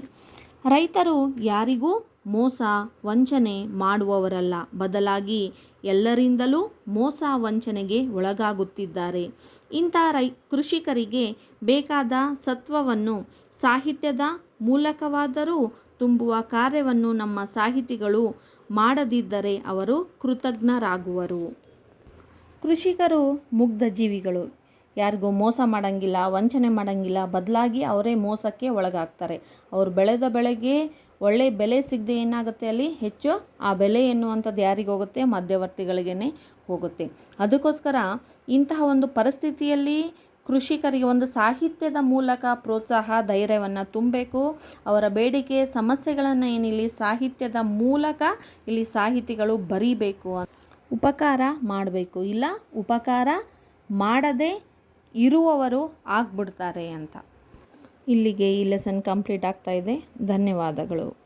ರೈತರು ಯಾರಿಗೂ ಮೋಸ ವಂಚನೆ ಮಾಡುವವರಲ್ಲ. ಬದಲಾಗಿ ಎಲ್ಲರಿಂದಲೂ ಮೋಸ ವಂಚನೆಗೆ ಒಳಗಾಗುತ್ತಿದ್ದಾರೆ. ಇಂಥ ರೈ, ಕೃಷಿಕರಿಗೆ ಬೇಕಾದ ಸತ್ವವನ್ನು, ಸಾಹಿತ್ಯದ ಮೂಲಕವಾದರೂ ತುಂಬುವ ಕಾರ್ಯವನ್ನು ನಮ್ಮ ಸಾಹಿತಿಗಳು ಮಾಡದಿದ್ದರೆ ಅವರು ಕೃತಜ್ಞರಾಗುವರು. ಕೃಷಿಕರು ಮುಗ್ಧ ಜೀವಿಗಳು. ಯಾರಿಗೂ ಮೋಸ ಮಾಡೋಂಗಿಲ್ಲ, ವಂಚನೆ ಮಾಡೋಂಗಿಲ್ಲ, ಬದಲಾಗಿ ಅವರೇ ಮೋಸಕ್ಕೆ ಒಳಗಾಗ್ತಾರೆ. ಅವರು ಬೆಳೆದ ಬೆಳೆಗೆ ಒಳ್ಳೆ ಬೆಲೆ ಸಿಗದೆ ಏನಾಗುತ್ತೆ ಅಲ್ಲಿ? ಹೆಚ್ಚು ಆ ಬೆಲೆ ಎನ್ನುವಂಥದ್ದು ಯಾರಿಗೆ ಹೋಗುತ್ತೆ? ಮಧ್ಯವರ್ತಿಗಳಿಗೇ ಹೋಗುತ್ತೆ. ಅದಕ್ಕೋಸ್ಕರ ಇಂತಹ ಒಂದು ಪರಿಸ್ಥಿತಿಯಲ್ಲಿ ಕೃಷಿಕರಿಗೆ ಒಂದು ಸಾಹಿತ್ಯದ ಮೂಲಕ ಪ್ರೋತ್ಸಾಹ, ಧೈರ್ಯವನ್ನು ತುಂಬಬೇಕು. ಅವರ ಬೇಡಿಕೆ, ಸಮಸ್ಯೆಗಳನ್ನು ಏನಿಲ್ಲಿ ಸಾಹಿತ್ಯದ ಮೂಲಕ ಇಲ್ಲಿ ಸಾಹಿತಿಗಳು ಬರೀಬೇಕು ಉಪಕಾರ ಮಾಡಬೇಕು. ಇಲ್ಲ, ಉಪಕಾರ ಮಾಡದೆ ಇರುವವರು ಆಗ್ಬಿಡ್ತಾರೆ ಅಂತ. ಇಲ್ಲಿಗೆ ಈ ಲೆಸನ್ ಕಂಪ್ಲೀಟ್ ಆಗ್ತಾ ಇದೆ. ಧನ್ಯವಾದಗಳು.